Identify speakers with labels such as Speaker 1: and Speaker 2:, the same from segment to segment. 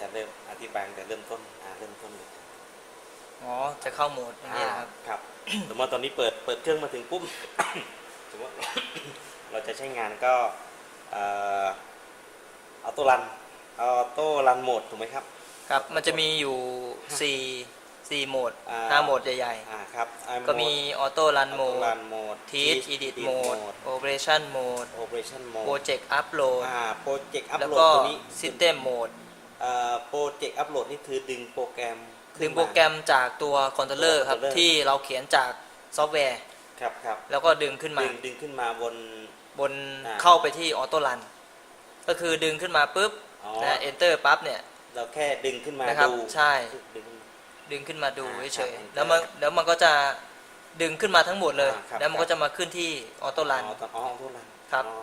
Speaker 1: จะเริ่มอธิบายตั้งแต่เริ่มต้นอ่าเริ่มต้นเลย
Speaker 2: อ๋อจะเข้าโหมดอย่างนี้นะครับ
Speaker 1: ครับสมมติว่าตอนนี้เปิดเปิดเครื่องมาถึงปุ๊บสมมติเราจะใช้งานก็เออโต้รันออโต้รันโหมดถูกไหมครับ
Speaker 2: ครับมันจะมีอยู่ 4 4โหมด
Speaker 1: อ่า
Speaker 2: ห้าโหมดใหญ่
Speaker 1: อ่าครับอ่า
Speaker 2: ๆก็มีออโต้รันโหม
Speaker 1: โต้
Speaker 2: ด
Speaker 1: รันโหมด
Speaker 2: Teach Edit Mode Operation Mode
Speaker 1: โอเปอเรชั่นโหมด
Speaker 2: Project Upload
Speaker 1: อ่าโปรเจกต์อัพ
Speaker 2: แล้ว
Speaker 1: โหลด
Speaker 2: ก็
Speaker 1: ตัวนี้
Speaker 2: System Mode
Speaker 1: เอ่อโปรเจกต์อัพโหลดนี่คือดึงโปรแกรมขึ้น
Speaker 2: ดึงโปรแกรมจากตัวคอนโทรลเลอร์ครับ
Speaker 1: controller
Speaker 2: ที่เราเขียนจากซอฟต์แวร์
Speaker 1: ครับครับ
Speaker 2: แล้วก็ดึงขึ้นมา
Speaker 1: ดึงดึงขึ้นมาบน
Speaker 2: บน
Speaker 1: อ่า
Speaker 2: เข้าไปที่ออโต้รันก็คือดึงขึ้นมาปุ๊บ
Speaker 1: อ๋อ
Speaker 2: นะ enter ปั๊บเนี่ย
Speaker 1: เราแค่ดึงขึ้นมา
Speaker 2: นะครับ
Speaker 1: ดู
Speaker 2: ใช่
Speaker 1: ดึงขึ้นมา
Speaker 2: ดึงขึ้นมาดู
Speaker 1: อ่า
Speaker 2: เฉย
Speaker 1: ครับ
Speaker 2: ๆแล้วมันแล้วมันก็จะดึงขึ้นมาทั้งหมดเลย
Speaker 1: อ่าครับ
Speaker 2: แล้วมันก็จะมาขึ้นที่ออโต้รัน
Speaker 1: อ๋อตอนอ๋อออโต้รัน
Speaker 2: ครับ
Speaker 1: อ๋อ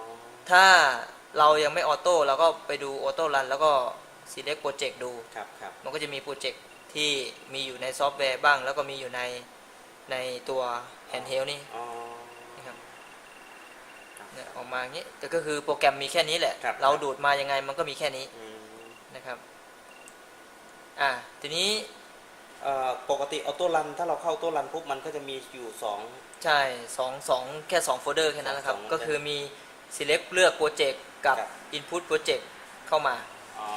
Speaker 2: ถ้าเรายังไม่ออโต้เราก็ไปดูออโต้รันแล้วก็ select project ดู
Speaker 1: ครับครับ
Speaker 2: มันก็จะมีโปรเจกต์ที่มีอยู่ในซอฟต์แวร์บ้าง แล้วก็มีอยู่ในในตัว handheld นี่
Speaker 1: อ๋อ
Speaker 2: นะครับ
Speaker 1: ครับ
Speaker 2: เนี่ยออกมาอย่างนี้แต่ก็คือโปรแกรมมีแค่นี้แหละ
Speaker 1: ครับ
Speaker 2: เราดูดมายังไงมันก็มีแค่นี้
Speaker 1: อืม
Speaker 2: นะครับอ่าทีนี้
Speaker 1: เอ่อปกติออโต้รันถ้าเราเข้าออโต้รันปุ๊บมันก็จะมีอยู่สอง
Speaker 2: ใช่สองสองแค่2โฟลเดอร์แค่นั้นแหละครับ
Speaker 1: สอง
Speaker 2: ก็คือมี select เลือกโปรเจกต์กับ
Speaker 1: ครับ
Speaker 2: input project เข้ามา
Speaker 1: อ๋อ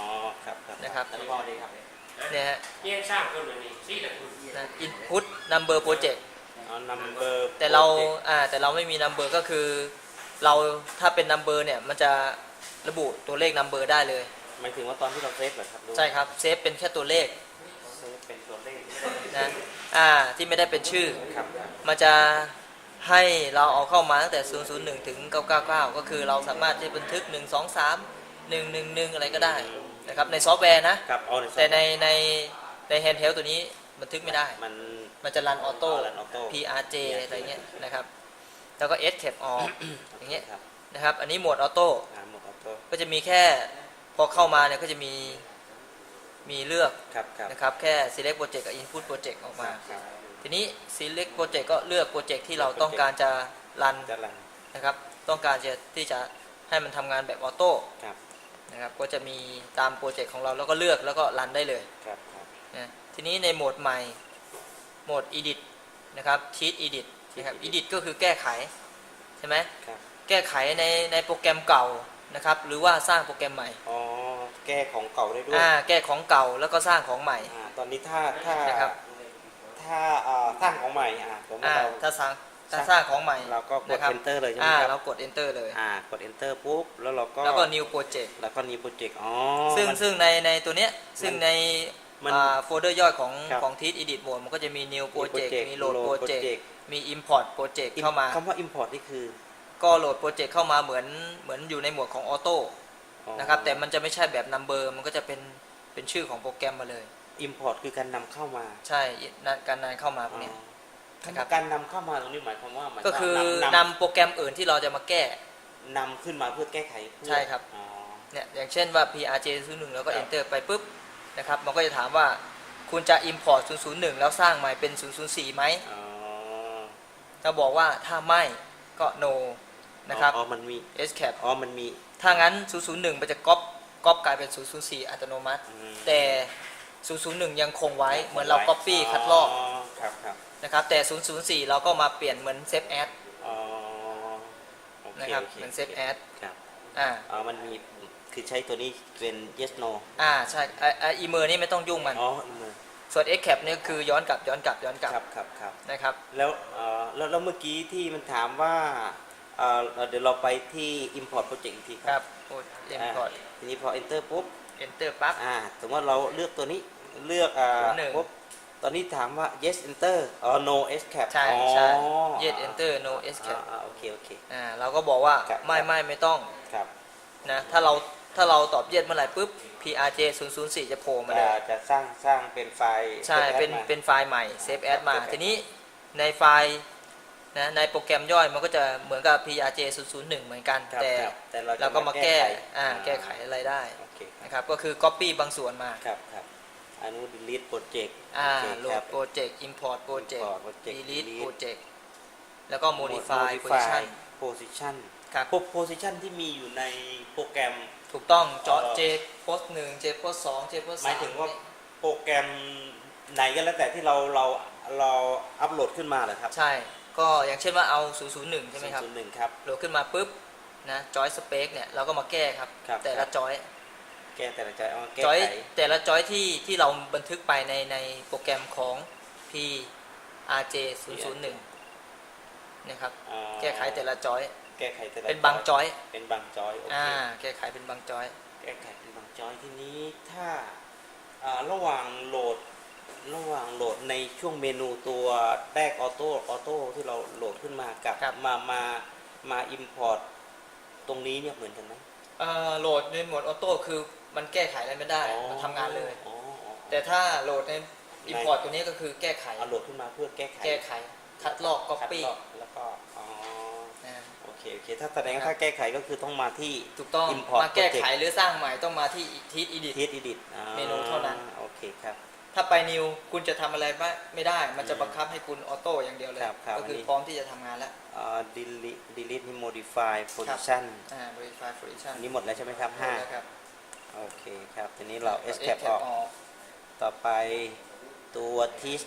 Speaker 1: ครับครับ
Speaker 2: นะครับ
Speaker 1: แล้วก็ดีครับ
Speaker 2: เนี่ยฮะ
Speaker 3: เนี่ยสร้างคนแบบนี้สี่หลักคุณ
Speaker 2: นะ input number project
Speaker 1: อ๋อ number
Speaker 2: แต่เราอ่าแต่เราไม่มี number ก็คือ เราถ้าเป็น number เนี่ยมันจะระบุตัวเลข number ได้เลย
Speaker 1: หมายถึงว่าตอนที่เราเซฟเหรอครับหอว่า
Speaker 2: ใช่ครับเซฟเป็นแค่ตัวเลข
Speaker 1: เซฟเป็นตัวเลข
Speaker 2: นะอ่าที่ไม่ได้เป็นชื่อ
Speaker 1: ครับครับ
Speaker 2: มันจะให้เราเอาเข้ามาตั้งแต่ 001 ถึง 999 ก็คือเราสามารถที่จะบันทึก 1 2 3 1 1 1อะไรก็ได้นะครับในซอฟต์แวร์นะ
Speaker 1: ครับเอา
Speaker 2: แต่ในในในแฮนด์เฮลตัวนี้บันทึกไม่ได้
Speaker 1: มัน
Speaker 2: มันจะรันออโต้
Speaker 1: อ๋อ run auto
Speaker 2: PRJ อะไรเงี้ยนะครับ แล้วก็ escape all อย่างเงี้ย
Speaker 1: ครับ
Speaker 2: นะครับ อันนี้โหมดออโต้
Speaker 1: อ่าหมดออโต้
Speaker 2: ก็จะมีแค่พอเข้ามาเนี่ยก็จะมีมีเลือก
Speaker 1: ครับครับ
Speaker 2: นะครับแค่ select project กับ input project ออกมา
Speaker 1: ครับ
Speaker 2: ทีนี้ select project ก็เลือกโปรเจกต์ที่เราต้องการจะรัน
Speaker 1: จะรัน
Speaker 2: นะครับ ต้องการจะที่จะให้มันทำงานแบบออโต้
Speaker 1: ครับ
Speaker 2: นะครับก็จะมีตามโปรเจกต์ของเราแล้วก็เลือกแล้วก็รันได้เลย
Speaker 1: ครับครับ
Speaker 2: นะทีนี้ในโหมดใหม่โหมด edit นะครับ cheat edit นะครับ edit ก็คือแก้ไขใช่ไหม
Speaker 1: ครับ
Speaker 2: แก้ไขในในโปรแกรมเก่านะครับ หรือว่าสร้างโปรแกรมใหม่
Speaker 1: อ๋อแก้ของเก่าได้ด้วย
Speaker 2: อ่าแก้ของเก่าแล้วก็สร้างของใหม่
Speaker 1: อ่าตอนนี้ถ้าถ้า
Speaker 2: นะครับ
Speaker 1: ถ้าอ่าสร้างของใหม่อ่าผมว่า
Speaker 2: อ่า
Speaker 1: เรา
Speaker 2: ถ้าสร้าง ถ้าสร้างของใหม่
Speaker 1: เราก็กด
Speaker 2: นะครับ
Speaker 1: enter เลยใช่ไหม
Speaker 2: อ่า
Speaker 1: ค
Speaker 2: เรา
Speaker 1: รับ
Speaker 2: กด enter เลย
Speaker 1: อ่ากด enter ปุ๊บแล้วเราก็
Speaker 2: แล้วก็ new project
Speaker 1: แล้วก็ new project อ๋อ
Speaker 2: ซึ่ง
Speaker 1: มัน
Speaker 2: ซึ่งในในตัวเนี้ยซึ่งใน
Speaker 1: มัน
Speaker 2: โฟลเดอร์ย่อยของ
Speaker 1: ครับ
Speaker 2: ของ teach edit mode มันก็จะมี new project
Speaker 1: project
Speaker 2: มี load
Speaker 1: load
Speaker 2: project
Speaker 1: project
Speaker 2: มี import project เข้ามา
Speaker 1: คำว่า import นี่คือ
Speaker 2: ก็โหลดโปรเจกต์เข้ามาเหมือนเหมือนอยู่ในหมวดของออโต้
Speaker 1: อ๋อ
Speaker 2: นะครับแต่มันจะไม่ใช่แบบ number มันก็จะเป็นเป็นชื่อของโปรแกรมมาเลย
Speaker 1: import คือการนำเข้ามา
Speaker 2: ใช่นะการนำเข้ามาพวกเนี้ย
Speaker 1: คำ
Speaker 2: นะครับ
Speaker 1: ว่าการนำเข้ามาตรงนี้หมายความว่าหมาย
Speaker 2: ก็
Speaker 1: ว่า
Speaker 2: คือนำนำโปรแกรมอื่นที่เราจะมาแก้
Speaker 1: นำขึ้นมาเพื่อแก้ไขเพื่อ
Speaker 2: ใช่ครับ
Speaker 1: อ๋อ
Speaker 2: เนี่ยอย่างเช่นว่า PRJ 01แล้วก็
Speaker 1: ครับ
Speaker 2: enter ไปปุ๊บนะครับมันก็จะถามว่าคุณจะ import 001 แล้วสร้างใหม่เป็น 004ไหม
Speaker 1: อ๋อ
Speaker 2: ถ้าบอกว่าถ้าไม่ก็ no นะครับ
Speaker 1: อ๋อมันมี
Speaker 2: escape
Speaker 1: อ๋อมันมี
Speaker 2: ถ้างั้น 001 มันจะก๊อปก๊อปกลายเป็น 004 อัตโนมัติ
Speaker 1: อืม
Speaker 2: แต่ 001 ยังคงไว้เหมือนเรา copy คัดลอก
Speaker 1: ครับครับ
Speaker 2: นะครับแต่ 004 เราก็มาเปลี่ยนเหมือน save as
Speaker 1: อ๋อโอเค
Speaker 2: นะครับ
Speaker 1: โอค
Speaker 2: เหมือน save as
Speaker 1: ครับ
Speaker 2: อ่า
Speaker 1: อ๋อมันมีคือใช้ตัวนี้เป็น yes no
Speaker 2: อ่าใช่อ่าอ่าอีเมอร์นี่ไม่ต้องยุ่งมัน
Speaker 1: อ๋อมือ
Speaker 2: ส่วน escape เนี่ยคือย้อนกลับย้อนกลับย้อนกลับ
Speaker 1: ครับครับครับ
Speaker 2: นะครับ
Speaker 1: แล้วเอ่อแล้วแล้วเมื่อกี้ที่มันถามว่าเอ่อเดี๋ยวเราไปที่ import project อีกที
Speaker 2: ค
Speaker 1: ค
Speaker 2: รั
Speaker 1: รั
Speaker 2: บบ import
Speaker 1: อ่าทีนี้พอ enter ปุ๊บ
Speaker 2: enter ปั๊บ
Speaker 1: อ่าสมมติว่าเราเลือกตัวนี้เลือกอ่า
Speaker 2: ตัวหนึ่ง
Speaker 1: ปุ๊บ ตอนนี้ถามว่า yes enter อ๋อ no escape
Speaker 2: ใช่
Speaker 1: อ๋อ
Speaker 2: ใช่ yes enter no
Speaker 1: อ่า
Speaker 2: escape
Speaker 1: อ่าโอเคโอเค
Speaker 2: อ่าเราก็บอกว่า
Speaker 1: ครับ
Speaker 2: ไม่ไม่ไม่ต้อง
Speaker 1: ครับ
Speaker 2: นะถ้าเราถ้าเราตอบ yes เมื่อไหร่ปุ๊บ prj 004 จะโผล่มาเลย
Speaker 1: จะจะสร้างสร้างเป็นไฟล์
Speaker 2: ใช่
Speaker 1: save as
Speaker 2: เป็น
Speaker 1: มา
Speaker 2: เป็นไฟล์ใหม่ save as มา
Speaker 1: save as
Speaker 2: ทีนี้ในไฟล์นะในโปรแกรมย่อยมันก็จะเหมือนกับ prj 001 เหมือนกัน
Speaker 1: ครับ
Speaker 2: แต่
Speaker 1: ครับแต่เราจะ
Speaker 2: เราก็มาแก้
Speaker 1: ไข
Speaker 2: อ่าแก้ไขอะไรได้
Speaker 1: โอเคครับ
Speaker 2: นะครับก็คือ copy บางส่วนมา
Speaker 1: ครับ ครับอนุ delete project
Speaker 2: อ่า
Speaker 1: โอเค
Speaker 2: โหล
Speaker 1: ครั
Speaker 2: ด
Speaker 1: บ
Speaker 2: โปรเจกต์ import โปรเจกต์
Speaker 1: import project
Speaker 2: delete
Speaker 1: delete
Speaker 2: โปรเจกต์แล้วก็ modify position
Speaker 1: position
Speaker 2: ครับ
Speaker 1: พวก position ที่มีอยู่ในโปรแกรม
Speaker 2: ถูกต้องจอ
Speaker 1: เอ่อ
Speaker 2: J post 1 J post 2 J post 3
Speaker 1: หมายถึงว่าโปรแกรมไหนก็แล้วแต่ที่เราเราเราอัปโหลดขึ้นมาเหรอครับ
Speaker 2: ใช่ ก็อย่างเช่นว่าเอา 001 ใช่ไหมครับ
Speaker 1: ศูนย์หนึ่งครับ
Speaker 2: โหลดขึ้นมาปุ๊บนะจอยสเปคเนี่ยเราก็มาแก้ครับ
Speaker 1: ครับ
Speaker 2: แต่
Speaker 1: ครั
Speaker 2: ละ
Speaker 1: บ
Speaker 2: จอย
Speaker 1: แก้แต่ละจอยเอามาแก้
Speaker 2: จอย
Speaker 1: ไข
Speaker 2: แต่ละจอยที่ที่เราบันทึกไปในในโปรแกรมของ P RJ 001นะครับ
Speaker 1: อ่า
Speaker 2: แก้ไขแต่ละจอย
Speaker 1: แก้ไขแต่ละ
Speaker 2: เป็นบางจอย
Speaker 1: เป็นบางจอยโอเค
Speaker 2: อ่า แก้ไขเป็นบางจอย
Speaker 1: แก้ไขเป็นบางจอยที่นี้ถ้าอ่าระหว่างโหลดระหว่างโหลดในช่วงเมนูตัวแรกออโต้ออโต้ที่เราโหลดขึ้นมากับ
Speaker 2: ครับ
Speaker 1: มามามาอิมพอร์ตตรงนี้เนี่ยเหมือนกันไหม
Speaker 2: เอ่อโหลดในโหมดออโต้คือ มันแก้ไขอะไรไม่ได้
Speaker 1: อ๋อ
Speaker 2: มันทำงานเลย
Speaker 1: อ๋ออ๋อ
Speaker 2: แต่ถ้าโหลดใน import ตัวนี้ก็คือแก้ไข
Speaker 1: เอาโหลดขึ้นมาเพื่อแก้ไข
Speaker 2: แก้ไข คัดลอก
Speaker 1: คัด
Speaker 2: copy
Speaker 1: ลอกแล้วก็อ๋อ
Speaker 2: นะ
Speaker 1: โอเคโอเค ถ้าแสดงว่า
Speaker 2: ครับ
Speaker 1: ถ้าแก้ไขก็คือต้องมาที่
Speaker 2: ถูกต้อง
Speaker 1: import
Speaker 2: มาแก้ไข
Speaker 1: project
Speaker 2: หรือสร้างใหม่ต้องมาที่ทีสอีดิ
Speaker 1: ทีสอีดิท
Speaker 2: เมนูเท่านั้น
Speaker 1: โอเคครับ
Speaker 2: ถ้าไปนิวคุณจะทำอะไรไม่ไม่ได้ มันจะ
Speaker 1: อืม
Speaker 2: บังคับให้คุณออโต้อย่างเดียวเลย
Speaker 1: ครับครับ
Speaker 2: ก็คืออน
Speaker 1: นี้
Speaker 2: พร้อมที่จะทำงานแล้ว
Speaker 1: เอ่อ delete delete นี่ modify position
Speaker 2: อ่า verify position
Speaker 1: อันนี้หมดแล้วใช่ไหมครับ
Speaker 2: หมดแล้วครับ
Speaker 1: 5 โอเคครับ ทีนี้เรา
Speaker 2: ก็
Speaker 1: escape ออก ต่อไปตัว teach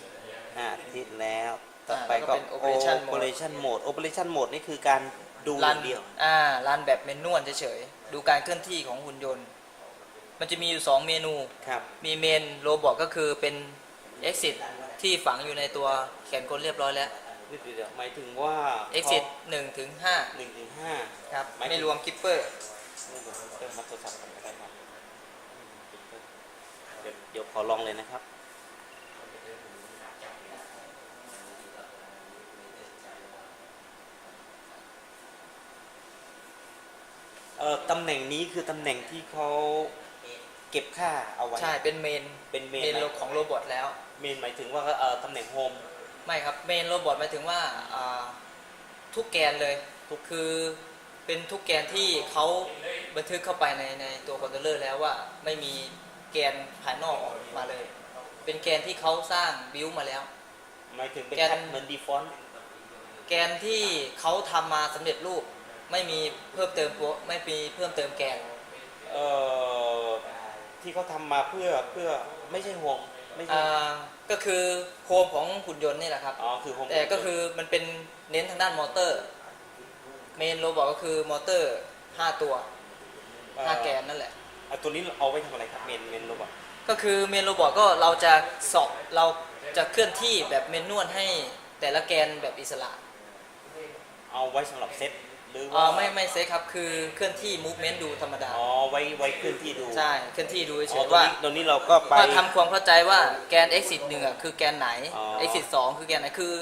Speaker 1: อ่า teach แล้ว ต่อไปก็
Speaker 2: แล้วก็เป็น operation mode
Speaker 1: operation mode operation mode นี่คือการดูอ
Speaker 2: รั
Speaker 1: ย่างเดียว
Speaker 2: อ่ารันแบบเมนนวลเฉยๆ ดูการเคลื่อนที่ของหุ่นยนต์ มันจะมีอยู่ 2 เมนู
Speaker 1: ครับ
Speaker 2: มีเมนโรบอทก็คือเป็น exit ที่ฝังอยู่ในตัวแขนกลเรียบร้อยแล้ว
Speaker 1: เดี๋ยวๆหมายถึงว่า
Speaker 2: exit 1ถึง
Speaker 1: หนึ่งถึงห้า
Speaker 2: 5ครับ
Speaker 1: หมายถึง
Speaker 2: ไม่รวมกิปเปอร์
Speaker 1: เริ่มมาโทรศัพท์กันก็ได้ครับเดี๋ยวเดี๋ยวขอลองเลยนะครับ เอ่อตำแหน่งนี้คือตำแหน่งที่เขาเก็บค่าเอาไว้
Speaker 2: ใช่เป็นเมน
Speaker 1: เป็นเม
Speaker 2: เม
Speaker 1: น
Speaker 2: นของโรบอทแล้ว
Speaker 1: เมนหมายถึงว่าเอ่อตำแหน่งโฮม
Speaker 2: ไม่ครับเมนโรบอทหมายถึงว่าอ่าทุกแกนเลยทุกคือเป็นทุกแกนที่เขาบันทึกเข้าไปในในตัวคอนโทรลเลอร์แล้วว่าไม่มี แกนภายนอกออกมาเลย เป็นแกนที่เขาสร้างบิวมาแล้ว
Speaker 1: หมายถึงเป็น
Speaker 2: แกน
Speaker 1: แค่เหมือนดีฟอนต์
Speaker 2: แกนที่เขาทำมาสำเร็จรูปไม่มีเพิ่มเติมตัวไม่มีเพิ่มเติมแกน
Speaker 1: เอ่อที่เขาทำมาเพื่อเพื่อไม่ใช่โฮมไม่ใช่
Speaker 2: อ่าก็คือโคมของหุ่นยนต์นี่แหละครับ
Speaker 1: อ๋อคือโฮม
Speaker 2: แต่ก็คือมันเป็นเน้นทางด้านมอเตอร์เมนโรบอทก็คือมอเตอร์ 5 ตัว5แกนนั่นแหละ
Speaker 1: อะตัวนี้เอาไว้ทำอะไรครับเมนเมนโรบอท
Speaker 2: ก็คือเมนโรบอทก็เราจะสอบเราจะเคลื่อนที่แบบเมนนวลให้แต่ละแกนแบบอิสระ
Speaker 1: เอาไว้สำหรับเซตหรือ
Speaker 2: อ๋
Speaker 1: ว่า
Speaker 2: อไม่ไม่เซฟครับคือเคลื่อนที่มูฟเมนต์ดูธรรมดา
Speaker 1: อ๋อไว้ไว้เคลื่อนที่ดู
Speaker 2: ใช่เคลื่อนที่ดูเฉ
Speaker 1: อ๋อย
Speaker 2: ๆ
Speaker 1: ตัว
Speaker 2: ว่า
Speaker 1: นี้ตัวนี้เราก็ไป
Speaker 2: ว่าทำความเข้าใจว่าแกน exit หนึ่งอะคือแกนไหน
Speaker 1: อ๋อ
Speaker 2: exit สองคือแกนไหนคือ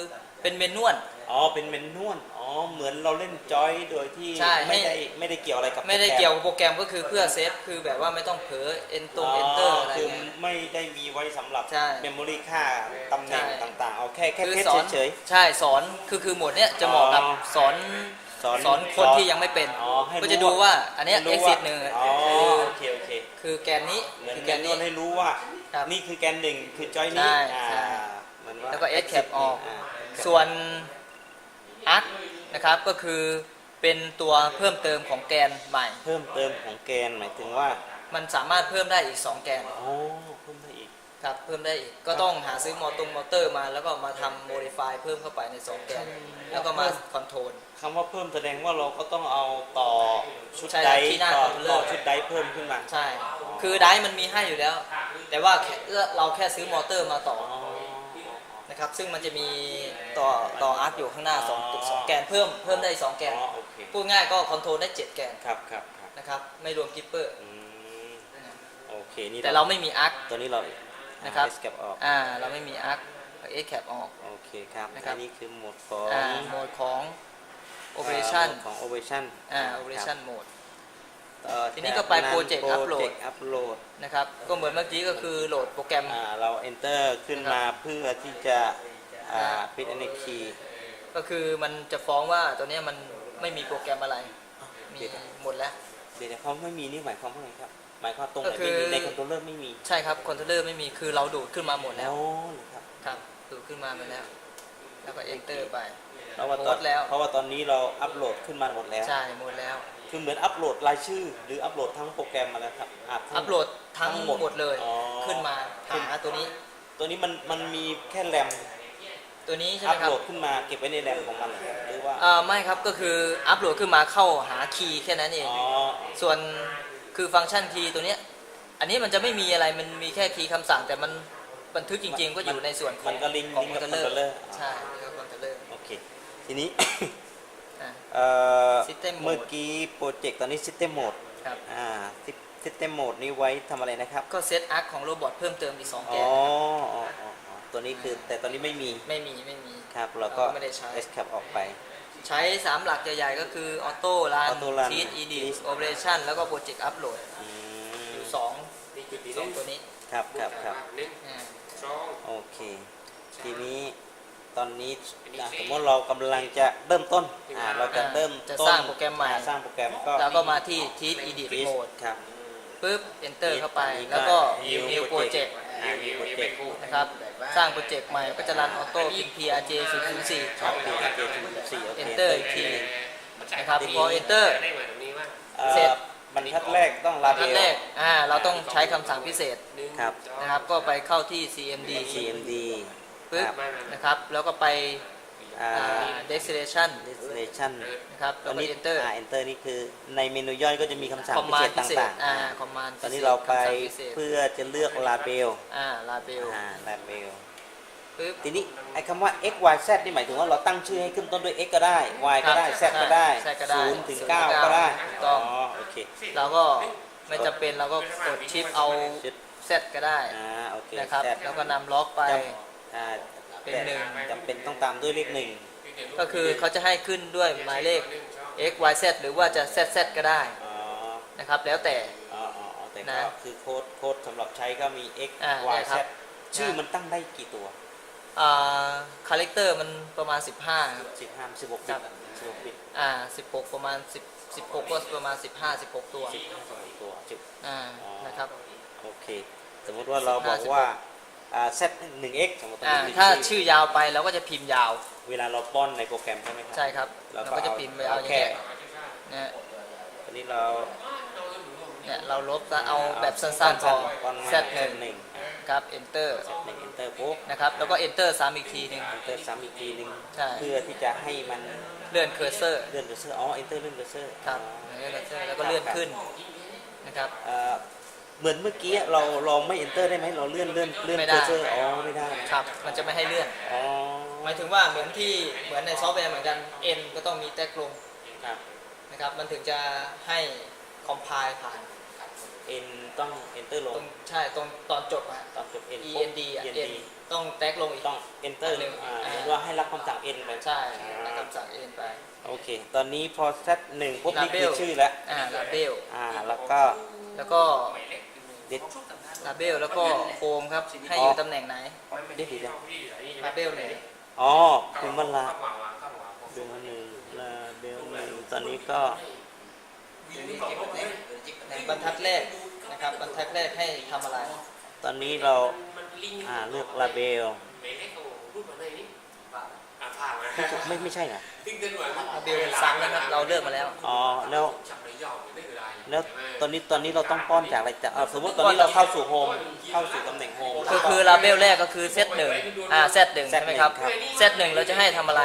Speaker 2: เป็นเมนนวล
Speaker 1: อ๋อเป็นเมนนวลอ๋อเหมือนเราเล่นจอยโดยที่
Speaker 2: ใช่
Speaker 1: ไม่
Speaker 2: ให้
Speaker 1: ได้ไม่ได้เกี่ยวอะไรกับ
Speaker 2: ไม่ได้
Speaker 1: โปรแร
Speaker 2: เกี่ยวกับโปรแกรมก็คือเพื่อเซฟคือแบบว่าไม่ต้องเผลอ enter
Speaker 1: อ๋อ
Speaker 2: enter อะไร
Speaker 1: คือ
Speaker 2: เงี้ย
Speaker 1: ไม่ได้มีไว้สำหรับ
Speaker 2: ใช่
Speaker 1: เมมโมรีค่าตำแหน่ง
Speaker 2: ใช่
Speaker 1: ต่างๆเอาแค่แค่
Speaker 2: คือ
Speaker 1: เพช
Speaker 2: ส
Speaker 1: ร
Speaker 2: อน
Speaker 1: เฉย
Speaker 2: ใช่สอนคือคือหมวดเนี้ยจะเหมาะกับ
Speaker 1: อ๋อ
Speaker 2: สอน
Speaker 1: ๆสอน
Speaker 2: สอนคนที่ยังไม่เป็น
Speaker 1: อ๋อให้รู้
Speaker 2: ก็จะดูว่าอันเนี้ย
Speaker 1: ให้รู้
Speaker 2: exit หนึ่ง
Speaker 1: อ๋อ
Speaker 2: คือ
Speaker 1: โอเคโอเค
Speaker 2: คือแกนนี้
Speaker 1: เหมือน
Speaker 2: คือ
Speaker 1: แก
Speaker 2: แก
Speaker 1: น
Speaker 2: น
Speaker 1: น
Speaker 2: นี้
Speaker 1: วลให้รู้ว่า
Speaker 2: ครับ
Speaker 1: นี่คือแกนหนึ่งคือจอยนี้
Speaker 2: ใช่
Speaker 1: อ่า
Speaker 2: ใช่
Speaker 1: เหมือนว่า
Speaker 2: แล้วก็ S cap ออกา ส่วน arc นะครับก็คือเป็นตัวเพิ่มเติมของแกนใหม่
Speaker 1: เพิ่มเติมของแกนหมายถึงว่า
Speaker 2: มันสามารถเพิ่มได้อีก 2 แกน
Speaker 1: โอ้เพิ่มได้อีก
Speaker 2: ครับเพิ่มได้อีกก็ต้องหาซื้อมอตรงมอเตอร์มา แล้วก็มาทำโมดิฟายเพิ่มเข้าไปใน 2 แกน แล้วก็มาคอนโทรล
Speaker 1: คำว่าเพิ่มแสดงว่าเราก็ต้องเอาต่อชุด
Speaker 2: ใช่
Speaker 1: ได
Speaker 2: ครับที่หน้า
Speaker 1: ต่อ
Speaker 2: คอมพิวเตอร์
Speaker 1: ต่อชุดไดเพิ่มขึ้นมา
Speaker 2: ใช่ คือไดร์มันมีให้อยู่แล้ว แต่ว่าแค่เราแค่ซื้อมอเตอร์มาต่อ
Speaker 1: อ๋อ
Speaker 2: นะครับซึ่งมันจะมีต่อต่ออาร์คอยู่ข้างหน้า2จุด2แกนเพิ่มเพิ่มได้อีก2แกน
Speaker 1: อ๋อโอเค
Speaker 2: พูดง่ายก็คอนโทรลได้ 7 แกน
Speaker 1: ครับครับครับ
Speaker 2: นะครับไม่รวมกิปเปอร์
Speaker 1: อืมโอเคนี่
Speaker 2: แต่เราไม่มีอาร์ค
Speaker 1: ตัวนี้เรา
Speaker 2: นะครับ
Speaker 1: เอสกับออก
Speaker 2: อ่าเราไม่มีอาร์คเอแคปออก
Speaker 1: โอเคครับ
Speaker 2: นะครับ
Speaker 1: อันนี้คือโหมดของ
Speaker 2: อ่าโหมดของ operation
Speaker 1: ของ operation
Speaker 2: อ่า operation mode
Speaker 1: เอ่อ
Speaker 2: ทีนี้ก็ไป project upload
Speaker 1: project upload
Speaker 2: นะครับ ก็เหมือนเมื่อกี้ก็คือโหลดโปรแกรม
Speaker 1: อ่าเรา enter ขึ้นมาเพื่อที่จะอ่า
Speaker 2: อ่า
Speaker 1: ปิดอันนี้คีย์
Speaker 2: ก็คือมันจะฟ้องว่าตัวเนี้ยมันไม่มีโปรแกรมอะไร มีหมดแล้ว
Speaker 1: เดี๋ยวเขาไม่มีนี่หมายความว่าไงครับ หมายความตรงไห
Speaker 2: ก็
Speaker 1: น
Speaker 2: คื
Speaker 1: ไม่
Speaker 2: อ
Speaker 1: มีในคอนโทรลเลอร์ไม่มี
Speaker 2: ใช่ครับคอนโทรลเลอร์ไม่มีคือเราดูดขึ้นมาหมดแล้ว
Speaker 1: โอ้เหรอครับ
Speaker 2: ครับดูดขึ้นมาหมดแล้ว แล้วก็ enter ไป
Speaker 1: เพราะว่าตอน
Speaker 2: หมดแล้ว
Speaker 1: เพราะว่าตอนนี้เราอัปโหลดขึ้นมาหมดแล้ว
Speaker 2: ใช่หมดแล้ว
Speaker 1: อ คือเหมือนอัปโหลดรายชื่อ หรืออัปโหลดทั้งโปรแกรมมาแล้วครับะทั้ง
Speaker 2: อัปโหลดทั้ง
Speaker 1: ทั้งหมด
Speaker 2: หมดเลย
Speaker 1: อ๋อ
Speaker 2: ขึ้นมาหาตัวนี้
Speaker 1: ตัวนี้มันมันมีแค่แรม
Speaker 2: ตัวนี้ใช่ไห
Speaker 1: อั
Speaker 2: ม
Speaker 1: ป
Speaker 2: ครั
Speaker 1: โห
Speaker 2: บ
Speaker 1: ลดขึ้นมาเก็บไว้ในแรมของมันหรือว่า
Speaker 2: เอ่อไม่ครับก็คืออัปโหลดขึ้นมาเข้าหาคีย์แค่นั้นเอง
Speaker 1: อ๋อ
Speaker 2: ส่วนคือฟังก์ชันคีย์ตัวเนี้ยอันนี้มันจะไม่มีอะไรมันมีแค่คีย์คำสั่งแต่มันบันทึกจริง ๆ ก็อยู่ในส่วนของ
Speaker 1: มันก็ลิงก์
Speaker 2: ของ
Speaker 1: ลิงก์
Speaker 2: คอ
Speaker 1: กับ
Speaker 2: น
Speaker 1: ค
Speaker 2: โท
Speaker 1: อน
Speaker 2: ร
Speaker 1: โทร
Speaker 2: เล
Speaker 1: เล
Speaker 2: อ
Speaker 1: อ
Speaker 2: ร์
Speaker 1: ร์
Speaker 2: ใช่ครับคอนโทรลเลอร์
Speaker 1: โอเค ทีนี้
Speaker 2: อะ
Speaker 1: เอ่อ
Speaker 2: System mode
Speaker 1: เมื่อกี้โปรเจกต์ตอนนี้ System Mode
Speaker 2: ครับ
Speaker 1: อ่า System Mode นี้ไว้ทำอะไรนะครับ
Speaker 2: ก็เซตอาร์คของโรบอทเพิ่มเติมอีก2แก
Speaker 1: อ๋อน อ๋ออ๋ออ๋อตัวนี้คือแต่ตอนนี้ไม่มี
Speaker 2: ไม่มีไม่มี
Speaker 1: ครับเราก็
Speaker 2: เราก็ไม่ได้ใช้
Speaker 1: escape ออกไป
Speaker 2: ใช้3หลักใหญ่ๆก็คือออโต้รัน
Speaker 1: Auto Run
Speaker 2: ชีตอีดิ
Speaker 1: List
Speaker 2: โอเปอเรชั่นแล้วก็โปรเจกต์อัพโหลด
Speaker 1: อื
Speaker 2: อยู่
Speaker 1: ม
Speaker 2: สอง
Speaker 3: นี่คือปี
Speaker 2: สอง
Speaker 3: นี้
Speaker 2: ตัวนี้
Speaker 1: ครับครับครับ
Speaker 3: หนึ่ง
Speaker 2: อ่า
Speaker 3: สอง
Speaker 1: โอเค ทีนี้ ตอนนี้อะสมมติเรากำลังจะเริ่มต้นอ่าเราจะเริ่ม
Speaker 2: จะ
Speaker 1: ต้น
Speaker 2: สร้างโปรแกรมใหม่
Speaker 1: อ่าสร้างโปรแกรมก็
Speaker 2: แล้วก็มาที่ทีตอีดิ
Speaker 1: List
Speaker 2: โหมด
Speaker 1: ครับ
Speaker 2: ปุ๊บ enter เข้าไป
Speaker 1: อันนี้ก็
Speaker 2: แล้วก็
Speaker 1: New
Speaker 2: new project
Speaker 3: ยิวยิวยิวเป็นคู่
Speaker 2: นะครับสร้างโปรเจกต์ใหม่ก็จะรันออโต้เป็น PRJ 004
Speaker 1: ครับปีเกมสี่โอเค
Speaker 2: Enter อีกทีนะครับพอ enter
Speaker 3: ได้มาตรงนี้ว่า
Speaker 1: เอ่อ
Speaker 2: เสร็จ
Speaker 1: บรรทัดแรกต้องลาเบ
Speaker 2: ขั้น
Speaker 1: ล
Speaker 2: แรกอ่าเราต้องใช้คำสั่งพิเศษ
Speaker 3: หนึ่ง
Speaker 1: ครับ
Speaker 3: สอง
Speaker 2: นะครับก็ไปเข้าที่ CMD
Speaker 1: CMD
Speaker 2: ปึ๊บ
Speaker 1: ครับ
Speaker 2: นะครับ แล้วก็ไป
Speaker 1: อ่า
Speaker 2: อ่า destination
Speaker 1: destination
Speaker 2: นะครับ
Speaker 1: ต
Speaker 2: แล้
Speaker 1: อ
Speaker 2: วนก็
Speaker 1: นี้
Speaker 2: enter
Speaker 1: อ่า enter นี่คือในเมนูย่อยก็จะมีคำสั่งพิเศษ
Speaker 2: command พิเศษ
Speaker 1: ต่าง
Speaker 2: อ่า
Speaker 1: ๆ
Speaker 2: command
Speaker 1: ตอนนี้เราไป
Speaker 2: คำสั่งพิเศษ
Speaker 1: เพื่อจะเลือกลาเบล
Speaker 2: อ่า label
Speaker 1: อ่าลาเบล
Speaker 2: ปึ๊บ
Speaker 1: ทีนี้ไอ้คำว่า x y z นี่หมายถึงว่าเราตั้งชื่อให้ขึ้นต้นด้วย x ก็ได้ y ก็ได้ z
Speaker 2: ครับ
Speaker 1: ก็ได้
Speaker 2: ใช่ก็ได้
Speaker 1: ศูนย์ถึง
Speaker 2: ศูนย์
Speaker 1: เก้า
Speaker 2: ถึงเก้า
Speaker 1: ก็ได้
Speaker 2: ถูกต้อง
Speaker 1: อ๋อโอเค
Speaker 2: เราก็ไม่จำเป็นเราก็กดชิปเอา
Speaker 1: ชิป
Speaker 2: เซตก็ได้
Speaker 1: อ่าโอเค
Speaker 2: นะครับ
Speaker 1: z
Speaker 2: แล้วก็นำล็อกไป
Speaker 1: จำ อ่า
Speaker 2: เป็นหนึ่ง
Speaker 1: จำเป็นต้องตามด้วยเลขหนึ่ง
Speaker 2: ก็คือเขาจะให้ขึ้นด้วยหมายเลข x y z หรือว่าจะ z z ก็ได้
Speaker 1: อ๋อ
Speaker 2: นะครับ แล้วแต่
Speaker 1: อ๋ออ๋ออ๋อแต่
Speaker 2: นะ
Speaker 1: ก็คือโค้ดโค้ดสำหรับใช้ก็มี x
Speaker 2: อ่า
Speaker 1: y
Speaker 2: เนี่ยค
Speaker 1: z
Speaker 2: รับ
Speaker 1: ชื่อมันตั้งได้กี่ตัว
Speaker 2: อ่าคาแรคเตอร์มันประมาณ 15ครับ
Speaker 1: สิบห้าสิบหก
Speaker 2: ค
Speaker 1: บิ
Speaker 2: รั
Speaker 1: ต
Speaker 2: บ
Speaker 1: สิบหกบิต
Speaker 2: อ่า16 ประมาณ10 16ก็ประมาณ 15 16 ตัว
Speaker 1: สิบห้าสิบหกตัวสิบ
Speaker 2: อ่า
Speaker 1: อ๋อ
Speaker 2: นะครับ
Speaker 1: โอเค สมมติว่าเราบอกว่า อ่า z หนึ่ง x สมมติ
Speaker 2: อ่า
Speaker 1: มี
Speaker 2: ถ้าชื่อยาวไปเราก็จะพิมพ์ยาว
Speaker 1: เวลาเราป้อนในโปรแกรมใช่ไหมครั
Speaker 2: ใช่ครับ
Speaker 1: แล้ว
Speaker 2: เรา
Speaker 1: ก็
Speaker 2: ก็จะ
Speaker 1: เอา
Speaker 2: พิมพ์ไปเอาอย่าง
Speaker 1: แค่
Speaker 2: เงี้ยนะฮะ
Speaker 1: อันนี้เรา
Speaker 2: เนี่ยเราลบแล้วเอาแบบสั้นๆพอ
Speaker 1: ป้อนมา
Speaker 2: z หนึ่ง
Speaker 1: หนึ่ง
Speaker 2: ครับ enter
Speaker 1: หนึ่ง enter ปุ๊บ
Speaker 2: นะครับแล้วก็ enter ซ้ำอีกทีหนึ่ง
Speaker 1: enter ซ้ำอีกทีหนึ่ง
Speaker 2: ใช่
Speaker 1: เพื่อที่จะให้มัน
Speaker 2: เลื่อนเคอร์เซอร์
Speaker 1: เลื่อนเคอร์เซอร์อ๋อ enter เลื่อนเคอร์เซอร์
Speaker 2: ครับเลื่อนเคอร์เซอร์แล้วก็เลื่อนขึ้นนะครับ
Speaker 1: เอ่อเหมือนเมื่อกี้เราเราไม่ enter ได้ไหมเราเลื่อนเลื่อนเลื่อน
Speaker 2: ไม่
Speaker 1: เค
Speaker 2: ได้
Speaker 1: อร์เซอร์อ๋อไม่ได้
Speaker 2: ครับ มันจะไม่ให้เลื่อน
Speaker 1: อ๋อ
Speaker 2: หมายถึงว่าเหมือนที่เหมือนในซอฟต์แวร์เหมือนกัน n ก็ต้องมีแท็กลง
Speaker 1: ครับ
Speaker 2: นะครับ มันถึงจะให้คอมไพล์ผ่าน
Speaker 1: n ต้อง enter ล
Speaker 2: ตรง งใช่ตรงตอนจบอะ
Speaker 1: ตอนจบ n
Speaker 2: e
Speaker 1: ปุ๊บ
Speaker 2: n d อะ
Speaker 1: end
Speaker 2: n ต้องแท็กลงอีก
Speaker 1: ต้อง enter
Speaker 2: อันหนึ่ง
Speaker 1: อ่า
Speaker 2: อ่า
Speaker 1: เหมือนว่าให้รับคำสั่ง n ไป
Speaker 2: ใช่แล้วคำสั่ง n ไป
Speaker 1: โอเค ตอนนี้พอ z หนึ่งปุ๊บนี่คือ
Speaker 2: Label
Speaker 1: ชื่อแล้ว
Speaker 2: อ่า label
Speaker 1: อ่าแล้วก็
Speaker 2: แล้วก็
Speaker 1: ดิด
Speaker 2: label แล้วก็โ o มครับ ให้อยู่ตำแหน่งไหน
Speaker 1: ดิดดิด
Speaker 2: label ไหน
Speaker 1: อ๋อคือมันละเบลหนึ่งลาเบลหนึ่งตอนนี้ก็
Speaker 2: บรรทัดแรกนะครับบรรทัดแรกให้ทำอะไร
Speaker 1: ตอนนี้เราอ่าเลือกลาเบลไม่ไม่ใช่นะ
Speaker 2: label ซ้ำนะครับเราเลือกมาแล้ว
Speaker 1: อ๋อแล้ว แล้วตอนนี้ตอนนี้เราต้องป้อนจากอะไรจากอ่าสมมติตอนนี้เราเข้าสู่โฮมเข้าสู่ตำแหน่งโฮม
Speaker 2: คือคือ label แรกก็คือ set หนึ่งอ่า set หนึ่ง
Speaker 1: set
Speaker 2: ใช่ไหมครับ
Speaker 1: ครับ
Speaker 2: set หนึ่งเราจะให้ทำอะไร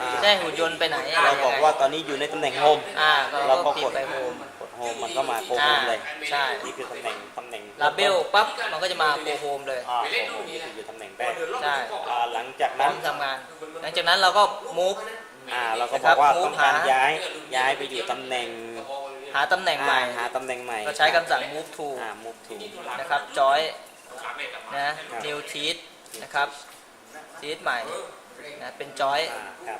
Speaker 1: อ่า
Speaker 2: จะให้หุ่นยนต์ไปไหนอะไร
Speaker 1: เรา
Speaker 2: ยัง
Speaker 1: บอก
Speaker 2: ไง
Speaker 1: ว่าตอนนี้อยู่ในตำแหน่งโฮม
Speaker 2: อ่า
Speaker 1: เรา
Speaker 2: เรา
Speaker 1: ก็
Speaker 2: ก็
Speaker 1: ก
Speaker 2: ก
Speaker 1: ด
Speaker 2: ดไปโฮม
Speaker 1: กดโฮมมันก็มาโกโฮ
Speaker 2: อ่าม
Speaker 1: เลย
Speaker 2: ใช่
Speaker 1: นี่คือตำแหน่งตำแหน่ง
Speaker 2: label ปั๊บมันก็จะมาโกโฮมเลย
Speaker 1: อ่าโฮมนี่คืออยู่ตำแหน่งแรก
Speaker 2: ใช่
Speaker 1: อ่าหลังจาก
Speaker 2: พร้อ
Speaker 1: นั้น
Speaker 2: มทำงาน หลังจากนั้นเราก็ move
Speaker 1: อ่าเราก็
Speaker 2: นะ
Speaker 1: บ
Speaker 2: ครั
Speaker 1: อบกว่า
Speaker 2: move
Speaker 1: ต้องการ
Speaker 2: หา
Speaker 1: ย้ายย้ายไปอยู่ตำแหน่ง
Speaker 2: หาตำแหน่งใหม่
Speaker 1: อ่าหาตำแหน่งใหม่
Speaker 2: ก็ใช้คำสั่ง move to
Speaker 1: อ่า move to
Speaker 2: นะครับ join นะ new teeth นะครับ teeth ใหม่นะเป็น join
Speaker 1: อ่าครับ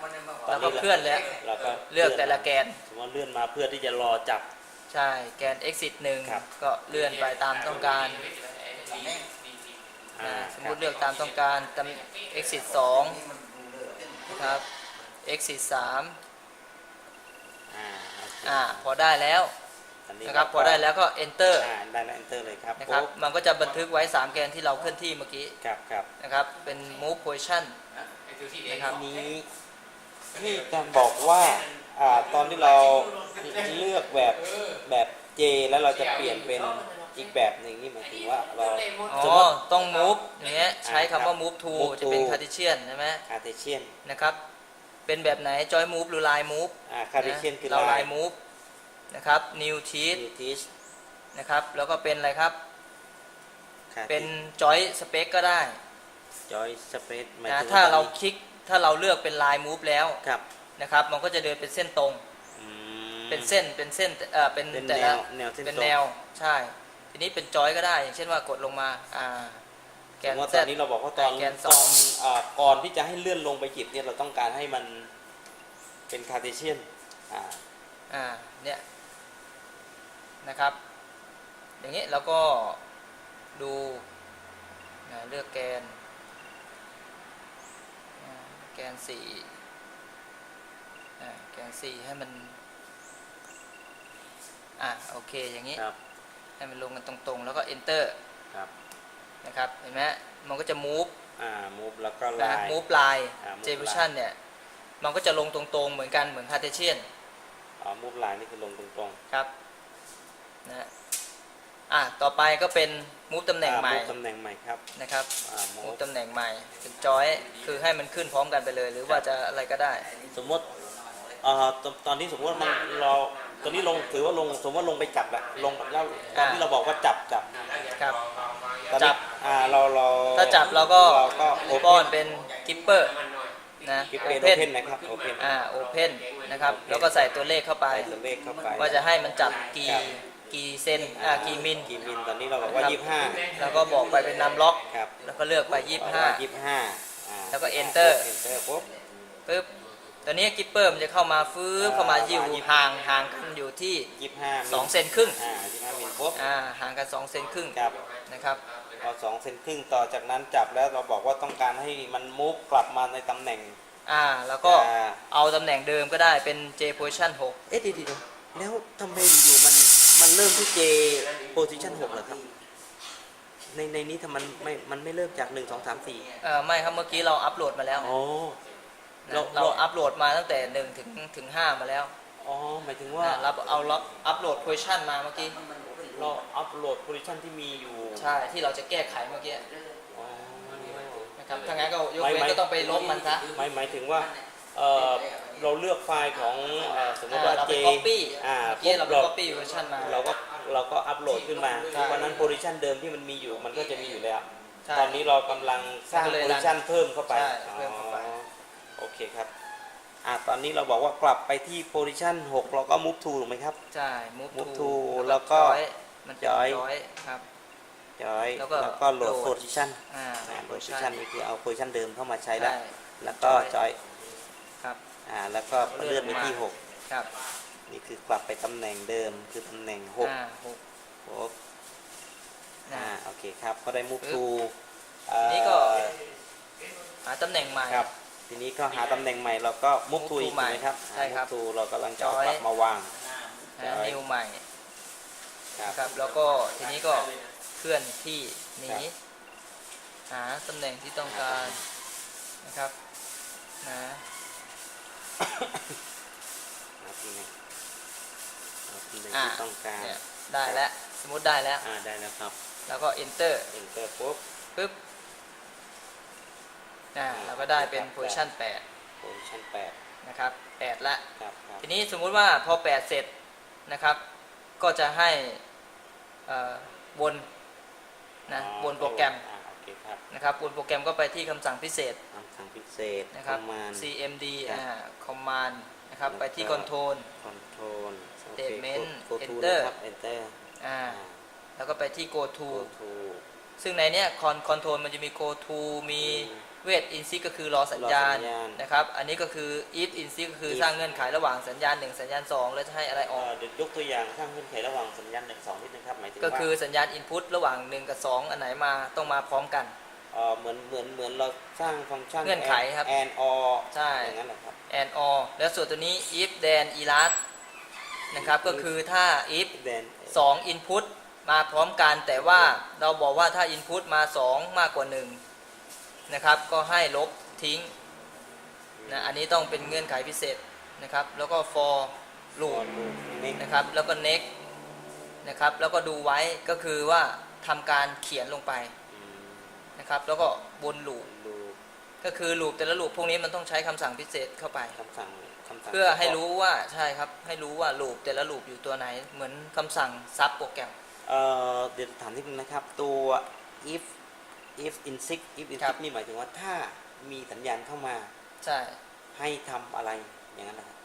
Speaker 2: แล้วก็เคลื่อนแล้ว
Speaker 1: เราก็
Speaker 2: เลือกแต่ละแกน
Speaker 1: สมมติว่าเลื่อนมาเพื่อที่จะรอจับ
Speaker 2: ใช่ แกน exit หนึ่ง
Speaker 1: ครับ
Speaker 2: ก็เลื่อนไปตามต้องการ
Speaker 1: อ่า
Speaker 2: นะสมมุติเลือกตามต้องการตำ exit สองนะครับ exit สาม
Speaker 1: อ่าโอเค
Speaker 2: อ่าพอได้แล้ว
Speaker 1: อันนี้
Speaker 2: นะครับ
Speaker 1: เา
Speaker 2: พอได้แล้วก็ enter
Speaker 1: อ่าได้แล้ว enter เลยครับ
Speaker 2: นะครับ
Speaker 1: ปุ๊บ
Speaker 2: มันก็จะบันทึกไว้ 3 แกนที่เราเคลื่อนที่เมื่อกี้
Speaker 1: ครับครับ
Speaker 2: นะครับเป็น move position นะครับ
Speaker 1: นี้ที่จะบอกว่าอ่าตอนที่เราเลือกแบบแบบเจแล้วเราจะเปลี่ยนเป็นอีกแบบหนึ่งนี่หมายถึงว่าเรา
Speaker 2: อ๋
Speaker 1: สม
Speaker 2: อ
Speaker 1: มติ
Speaker 2: ต้อง move อย่างเงี้ยใช้คำว่า
Speaker 1: ครับ
Speaker 2: move to
Speaker 1: move
Speaker 2: จะเป็น
Speaker 1: to
Speaker 2: cartesian ใช่ไหม
Speaker 1: คาเทเชียน
Speaker 2: นะครับ เป็นแบบไหน joy move หรือ line move
Speaker 1: อ่าคาเทเชียนคือ
Speaker 2: เรา
Speaker 1: ลาย
Speaker 2: line move นะครับ new teeth
Speaker 1: นิวทิช
Speaker 2: นะครับแล้วก็เป็นอะไรครับ เป็น joy space ก็ได้
Speaker 1: จอยสเปซหมาย
Speaker 2: นะ
Speaker 1: ถึง
Speaker 2: ถ้า
Speaker 1: ว่ตอนนี้
Speaker 2: เราคลิกถ้าเราเลือกเป็น line move แล้ว
Speaker 1: ครับ
Speaker 2: นะครับ มันก็จะเดินเป็นเส้นตรง
Speaker 1: อืม
Speaker 2: เป็นเส้นเป็นเส้นเอ่อเป็น
Speaker 1: เป็น
Speaker 2: แต่
Speaker 1: แน
Speaker 2: ละ
Speaker 1: วแนวเส้น
Speaker 2: เป็น
Speaker 1: ตรง
Speaker 2: แนวใช่ ทีนี้เป็นจอยก็ได้ อย่างเช่นว่ากดลงมาอ่า แก
Speaker 1: สม
Speaker 2: น
Speaker 1: มติว่า
Speaker 2: Z
Speaker 1: ตอนนี้เราบอกว่าตอน
Speaker 2: แกนส
Speaker 1: ต
Speaker 2: อ
Speaker 1: องนอ่าก่อนที่จะให้เลื่อนลงไปจิบเนี่ยเราต้องการให้มันเป็นคาเทเชียนอ่า
Speaker 2: อ่าเนี่ยนะครับ อย่างนี้เราก็ดูนะเลือกแกนอ่าแกนสี่อ่าแกนสี่ให้มัน อ่าโอเคอย่างนี้
Speaker 1: ครับ
Speaker 2: ให้มันลงกันตรงๆ แล้วก็ enter
Speaker 1: ครับ
Speaker 2: นะครับเห็นไหมมันก็จะ move
Speaker 1: อ่ามูฟแล้วก็
Speaker 2: นะ
Speaker 1: ลาย
Speaker 2: move line
Speaker 1: อ่า move
Speaker 2: j position เนี่ย มันก็จะลงตรงๆเหมือนกันเหมือน cartesian
Speaker 1: อ๋อมูฟลายนี่คือลงตรง
Speaker 2: ครับนะอะต่อไปก็เป็น move ตำ
Speaker 1: ๆ
Speaker 2: แหน่งใหม่
Speaker 1: อ่า move ตำแหน่งใหม่ครับ
Speaker 2: นะครับ
Speaker 1: อ่ามู
Speaker 2: move
Speaker 1: ฟ
Speaker 2: ตำแหน่งใหม่เป็นจอยคือให้มันขึ้นพร้อมกันไปเลย หรือว่าจะอะไรก็ได้
Speaker 1: สมมติเอ่อตอนตอนนี้สมมติว่ามันเราตอนนี้ลงถือว่าลงสมมติว่าลงไปจับแล้วลงแล้วตอนที่
Speaker 2: อ่า
Speaker 1: เราบอกว่าจับจับ
Speaker 2: ครับ
Speaker 1: ตอน
Speaker 2: จั
Speaker 1: นี้
Speaker 2: บ
Speaker 1: อ่าเราเรา
Speaker 2: ถ้าจับเราก็
Speaker 1: เราก็โอ
Speaker 2: ป้อ
Speaker 1: เพ
Speaker 2: น
Speaker 1: น
Speaker 2: เป็น keeper นะ
Speaker 1: กิฟเป็นโอ
Speaker 2: open
Speaker 1: เพนนะครับโอเพน
Speaker 2: อ่า open นะครับ แล้วก็ใส่ตัวเลขเข้าไป
Speaker 1: ใส่ตัวเลขเข้าไป
Speaker 2: ว่าจะให้มันจับกี่
Speaker 1: ครับ
Speaker 2: กี่เซนอ่ากี่มิล
Speaker 1: กี่มิลตอนนี้เราบอกว่า
Speaker 2: ครับ
Speaker 1: ยี่สิบห้า
Speaker 2: แล้วก็บอกไปเป็นนำล็อก
Speaker 1: ครับ
Speaker 2: แล้วก็เลือกไป
Speaker 1: ยี่สิบห้า
Speaker 2: 25แล้วก็ enter
Speaker 1: enter ปุ๊บ
Speaker 2: ปึ๊บตอนนี้กิปเปอร์มันจะเข้ามาฟื้บเข้ามาอยู่ห่างห่างกันอยู่ที่
Speaker 1: ยี่สิบห้า
Speaker 2: 2เซนครึ่ง
Speaker 1: อ่ายี่สิบห้ามิลปุ๊บ
Speaker 2: อ่าห่างกัน 2 เซนครึ่ง
Speaker 1: ครับ
Speaker 2: นะครับ
Speaker 1: พอสองเซนครึ่งต่อจากนั้นจับแล้วเราบอกว่าต้องการให้มันมุกกลับมาในตำแหน่ง
Speaker 2: อ่า แล้วก็
Speaker 1: อ่า
Speaker 2: เอาตำแหน่งเดิมก็ได้เป็น J position
Speaker 1: เอ๊ะเดียวๆแล้วทำไมอยู่ๆมันมันเริ่มที่ J position 6เหรอครับ ในในนี้ทำมันไม่มันไม่เริ่มจาก1 2 3 4
Speaker 2: 6เอ่อไม่ครับเมื่อกี้เราอัปโหลดมาแล้ว
Speaker 1: อ๋อ
Speaker 2: นะ
Speaker 1: เรา
Speaker 2: เรา
Speaker 1: เรา
Speaker 2: อัปโหลดมาตั้งแต่1ถึงถึง5มาแล้ว
Speaker 1: อ๋อหมายถึงว่า
Speaker 2: นะเราเอาล็อกอัปโหลด position มาเมื่อกี้
Speaker 1: เราอัปโหลด position ที่มีอยู่
Speaker 2: ใช่ที่เราจะแก้ไขเมื่อกี้
Speaker 1: อ๋อ
Speaker 2: นะครับถ้างั้นก็ยก
Speaker 1: ไม่
Speaker 2: เว้น
Speaker 1: ไม่
Speaker 2: ก็ต้องไปลบมันซะ
Speaker 1: หมายหมายถึงว่าเออเราเลือกไฟล์ของเอ่อสมมติว่า
Speaker 2: เรา
Speaker 1: J
Speaker 2: ไป copy
Speaker 1: อ่า
Speaker 2: เมื่อกี้เราไป
Speaker 1: ปุ๊บ
Speaker 2: copy version มา
Speaker 1: เราก็เราก็อัปโหลดขึ้นมา
Speaker 2: ใช่
Speaker 1: เพราะฉะนั้น position เดิมที่มันมีอยู่มันก็จะมีอยู่แล้ว
Speaker 2: ใช่
Speaker 1: ตอนนี้เรากำลังสร้าง
Speaker 2: ก็เลย
Speaker 1: position เพิ่มเข้าไป
Speaker 2: ใช่เพิ่มเข้าไป
Speaker 1: อ๋อโอเคครับอ่าตอนนี้เราบอกว่ากลับไปที่ position 6เราก็ move to ถูกไหมครับ
Speaker 2: ใช่ move
Speaker 1: move
Speaker 2: to
Speaker 1: to แล้วก็
Speaker 2: joy มันเป็น
Speaker 1: joy
Speaker 2: joy ครับ
Speaker 1: จอย
Speaker 2: แล้วก็
Speaker 1: แล้วก็โหลด
Speaker 2: โหลด
Speaker 1: position
Speaker 2: อ่า
Speaker 1: อ่า
Speaker 2: position
Speaker 1: position นี่คือเอา position เดิมเข้ามาใช้แล้ว
Speaker 2: ใช่
Speaker 1: แล้วก็
Speaker 2: joy
Speaker 1: จอย
Speaker 2: ครับ
Speaker 1: อ่าแล้วก็เลื่อนไปที่
Speaker 2: ครับ
Speaker 1: 6นี่คือกลับไปตำแหน่งเดิมคือตำแหน่ง6
Speaker 2: อ่าหก
Speaker 1: ปุ๊บ
Speaker 2: นะ
Speaker 1: อ่าโอเคครับก็ได้ move
Speaker 2: ปึ๊บ
Speaker 1: to
Speaker 2: ทีนี้ก็
Speaker 1: เอ่อ
Speaker 2: หาตำแหน่งใหม่
Speaker 1: ครับทีนี้ก็หาตำแหน่งใหม่เราก็ move
Speaker 2: move
Speaker 1: to
Speaker 2: to
Speaker 1: อีก
Speaker 2: ใหม่
Speaker 1: ถูกไหมครับ
Speaker 2: ใช่ครับ
Speaker 1: move to เรากำลังจะเอา
Speaker 2: จอย
Speaker 1: กลับมาวาง
Speaker 2: หา
Speaker 1: joy
Speaker 2: นิวใหม่
Speaker 1: ครับ
Speaker 2: นะครับ แล้วก็ทีนี้ก็เคลื่อนที่หนี้หาตำแหน่งที่ต้องการนะครับนะ
Speaker 1: หาตำแหน่งหาตำแหน่ง
Speaker 2: อ่า
Speaker 1: ที่ต้องการ
Speaker 2: เนี่ยได้แล้วสมมติได้แล้ว
Speaker 1: อ่าได้แล้วครับ
Speaker 2: แล้วก็ enter
Speaker 1: enter ปุ๊บ
Speaker 2: ปึ๊บอ่าเราก็ได้เป็น
Speaker 1: ครับ
Speaker 2: position
Speaker 1: position
Speaker 2: 8นะครับ8ละ
Speaker 1: 8ครับครับ
Speaker 2: ทีนี้สมมุติว่าพอ 8 เสร็จนะครับ ก็จะให้เอ่อ วนนะ
Speaker 1: อ๋อ
Speaker 2: วนโปรแกรม
Speaker 1: อ่าโอเคครับ
Speaker 2: นะครับวนโปรแกรมก็ไปที่คำสั่งพิเศษ
Speaker 1: คำสั่งพิเศษ
Speaker 2: นะครับ
Speaker 1: command
Speaker 2: cmd
Speaker 1: ครับ
Speaker 2: อ่า command นะครับ
Speaker 1: แล้วก็
Speaker 2: ไปที่ control
Speaker 1: control โอเค
Speaker 2: statement
Speaker 1: go to
Speaker 2: enter
Speaker 1: นะครับ enter
Speaker 2: อ่า
Speaker 1: อ่า
Speaker 2: แล้วก็ไปที่ go to
Speaker 1: go to
Speaker 2: ซึ่งในเนี้ย con- control มันจะมี go to มี wait in sync ก็คือรอสัญญาณ
Speaker 1: รอสัญญาณ
Speaker 2: นะครับ อันนี้ก็คือ if in sync ก็คือ
Speaker 1: if
Speaker 2: สร้างเงื่อนไขระหว่างสัญญาณ 1 สัญญาณ 2 แล้วจะให้อะไรอ
Speaker 1: เอ่
Speaker 2: อก
Speaker 1: อเดี๋ยวยกตัวอย่างสร้างเงื่อนไขระหว่างสัญญาณหนึ่งสองนิดนึงครับหมายถึง
Speaker 2: ก็
Speaker 1: ว่า
Speaker 2: คือสัญญาณ input ระหว่าง 1 กับ 2 อันไหนมาต้องมาพร้อมกัน
Speaker 1: เอ่อเหมือนเหมือนเหมือนเราสร้างฟังก์ชัน
Speaker 2: เงื่อนไขครับ
Speaker 1: and or
Speaker 2: ใช่
Speaker 1: อย่างนั้นเหรอครับ
Speaker 2: and or แล้วส่วนตัวนี้ if then elast นะครับก็คือถ้า if
Speaker 1: then
Speaker 2: 2 input มาพร้อมกันแต่ว่าเราบอกว่าถ้า input มา 2 มากกว่า 1 นะครับ ก็ให้ลบทิ้งนะอันนี้ต้องเป็นเงื่อนไขพิเศษนะครับ แล้วก็ for
Speaker 1: ลู
Speaker 2: loop
Speaker 1: ลูนี่
Speaker 2: นะครับ แล้วก็ next นะครับ แล้วก็ดูไว้ก็คือว่าทำการเขียนลงไป
Speaker 1: อืม
Speaker 2: นะครับ แล้วก็วนลูป
Speaker 1: ลู
Speaker 2: ก็คือลูปแต่ละลูปพวกนี้มันต้องใช้คำสั่งพิเศษเข้าไป
Speaker 1: คำสั่งคำสั่ง
Speaker 2: เพื่อให้รู้ว่าใช่ครับ ให้รู้ว่าลูปแต่ละลูปอยู่ตัวไหน เหมือนคำสั่งซับโปรแกรม
Speaker 1: เอ่อเดี๋ยวถามนิดนึงนะครับตัว if if in six if in
Speaker 2: ครั
Speaker 1: six
Speaker 2: บ
Speaker 1: นี่หมายถึงว่าถ้ามีสัญญาณเข้ามา
Speaker 2: ใช่
Speaker 1: ให้ทำอะไรอย่างนั้นนะครับ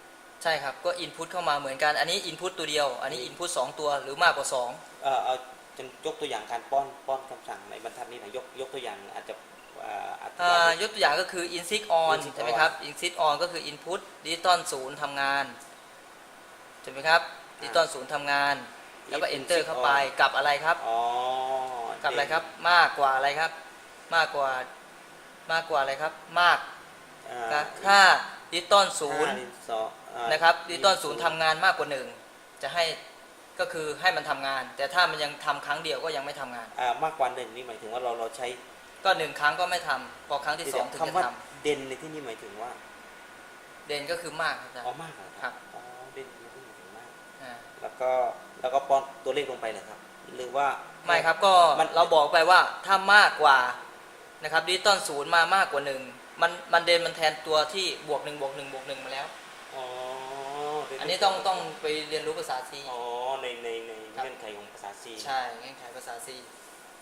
Speaker 2: ใช่ครับ ก็อินพุตเข้ามาเหมือนกัน อันนี้อินพุตตัวเดียว อันนี้อินพุตสองตัวหรือมากกว่าสอง
Speaker 1: เอ่อเอาจนยกตัวอย่างการป้อนป้อนคำสั่งในบรรทัดนี้หนะยกยกตัวอย่างอาจจะเอ่ออธิ
Speaker 2: อ่า
Speaker 1: บาย
Speaker 2: ยกตัวอย่างก็คือ insist on
Speaker 1: insist
Speaker 2: ใช่ไหม
Speaker 1: on
Speaker 2: ครับ insist on ก็คือ input digital ศูนย์ทำงานใช่ไหมครับ digital ศูนย์ทำงาน แล้วก็
Speaker 1: If
Speaker 2: enter
Speaker 1: insist
Speaker 2: เข้าไป
Speaker 1: on
Speaker 2: กับอะไรครับ
Speaker 1: อ๋อ
Speaker 2: กับอะไรครับมากกว่าอะไรครับ มากกว่ามากกว่าอะไรครับ มาก
Speaker 1: เอ่อ
Speaker 2: กับถ้า digital ศูนย์
Speaker 1: ห้าสองเอ่อ
Speaker 2: นะครับ digital ศูนย์ทำงานมากกว่าหนึ่งจะให้ก็คือให้มันทำงาน แต่ถ้ามันยังทำครั้งเดียวก็ยังไม่ทำงาน
Speaker 1: อ่ามากกว่าหนึ่งนี่หมายถึงว่าเราเราใช้
Speaker 2: ก็หนึ่งครั้งก็ไม่ทำพอครั้งที่สองถึงจะ
Speaker 1: คำว่า
Speaker 2: ท
Speaker 1: เด่นในที่นี่หมายถึงว่าำ
Speaker 2: เด่นก็คือมากครับอาจาร
Speaker 1: อ๋อ
Speaker 2: ย์
Speaker 1: มากเหรอ
Speaker 2: ครับ
Speaker 1: อ๋อเด่นในที่หมายถึงมาก
Speaker 2: อ่า
Speaker 1: แล้วก็แล้วก็ป้อนตัวเลขลงไปเหรอครับ หรือว่า
Speaker 2: ไม่ครับก็
Speaker 1: มัน
Speaker 2: เราบอกไปว่าถ้ามากกว่า นะครับดิจิตอลศูนย์มามากกว่าหนึ่งมันมันเดนมันแทนตัวที่บวกหนึ่งบวกหนึ่งบวกหนึ่งมาแล้ว
Speaker 1: อ๋อเด่
Speaker 2: อันนี้ต้องต้องไปเรียนรู้ภาษา C
Speaker 1: อ๋อในในใน
Speaker 2: ครับ
Speaker 1: เงื่อนไขของภาษา C
Speaker 2: ใช่เงื่อนไขภาษา C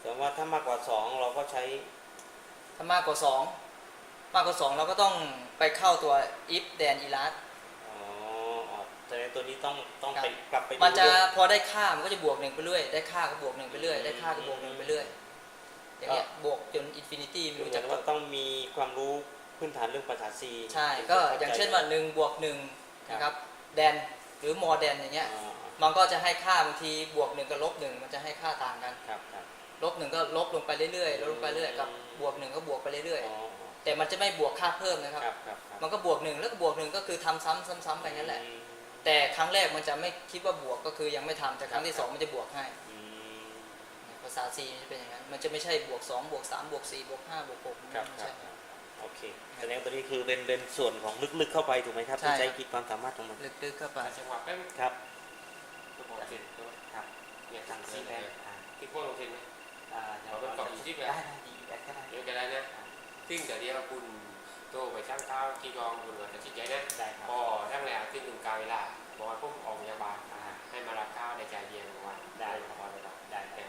Speaker 1: แต่ว่าถ้ามากกว่า2เราก็ใช้
Speaker 2: ถ้ามากกว่าสองมากกว่าสองเราก็ต้องไปเข้าตัว if then elas
Speaker 1: อ๋ออ๋อแต่ในตัวนี้ต้องต้อง
Speaker 2: ครับ
Speaker 1: ไปกลับไปดู
Speaker 2: มันจะ
Speaker 1: ด้วย
Speaker 2: พอได้ค่ามันก็จะบวกหนึ่งไปเรื่อยได้ค่าก็บวกหนึ่งไปเรื่อยได้ค่าก็บวกหนึ่งไปเรื่อย อย่างเงี้ยบวกจนอินฟินิตี้ไม่
Speaker 1: คือ
Speaker 2: รู้
Speaker 1: เหมื
Speaker 2: จั
Speaker 1: อกน
Speaker 2: จ
Speaker 1: ว่า
Speaker 2: บ
Speaker 1: ต้องมีความรู้พื้นฐานเรื่องภาษา C
Speaker 2: ใช่ก็อย่างเช่นว่าหนึ่งบวกหนึ่งนะครับแดนหรือมอแดนอย่างเงี้ย
Speaker 1: อ๋อ
Speaker 2: มันก็จะให้ค่าบางทีบวกหนึ่งกับลบหนึ่งมันจะให้ค่าต่างกัน
Speaker 1: ครับครับ
Speaker 2: ลบหนึ่งก็ลบลงไปเรื่อยๆลบลงไปเรื่อยกับบวกหนึ่งก็บวกไปเรื่อย
Speaker 1: อ๋อ
Speaker 2: ๆแต่มันจะไม่บวกค่าเพิ่มนะครับ
Speaker 1: ครับครับครับ
Speaker 2: มันก็บวกหนึ่งแล้วก็บวกหนึ่งก็คือทำซ้ำซ้ำๆไปงั้นแหละ
Speaker 1: อืม
Speaker 2: แต่ครั้งแรกมันจะไม่คิดว่าบวกก็คือยังไม่ทำแต่ครั้งที่สองมันจะบวกให้
Speaker 1: อืม
Speaker 2: ภา ษา C มันจะเป็นอย่างนั้น มันจะไม่ใช่บวก2บวก3บวก4บวก5บวก6
Speaker 1: ครับ
Speaker 2: ไม่
Speaker 1: ครั
Speaker 2: ใช่
Speaker 1: บครับ โอเคแสดงว่าตัวนี้คือเป็นเป็นส่วนของลึกๆเข้าไปถูกไหมครับ
Speaker 2: ใช่
Speaker 1: ที่ใช้
Speaker 2: ครับ
Speaker 1: ขีดความสามารถของมัน
Speaker 2: ลึกๆเข้าไป
Speaker 3: จังหวะแป๊บ
Speaker 1: ครับ
Speaker 3: ตัวผมเสร็จตัว
Speaker 1: ครับ
Speaker 3: เนี่ย
Speaker 1: สั่ง
Speaker 3: ซี
Speaker 1: ซื้อ
Speaker 3: แพ
Speaker 1: แล้
Speaker 3: น
Speaker 1: อ่า
Speaker 3: ที่พวกลงเซ็นไหม
Speaker 1: อ่า
Speaker 3: เอาเป็นกล่องยี่สิบอะ
Speaker 1: ได้ได้ดีแอดก็ได้
Speaker 3: เดี๋ยวจะได้นะซึ่งเดี๋ยวเดียวคุณโตไปช่างเท้าที่กองคุณก็จะชี้แจงนะ
Speaker 1: ได้ครับ
Speaker 3: พอทั้งแล้วขึ้นถึงกลางเวลาบอกว่าพวกออกพยาบาล
Speaker 1: อ่า
Speaker 3: ให้มารับข้าวในใจเย็นวัน
Speaker 1: ได้
Speaker 3: พอเลยครับ
Speaker 1: ได้
Speaker 3: แต่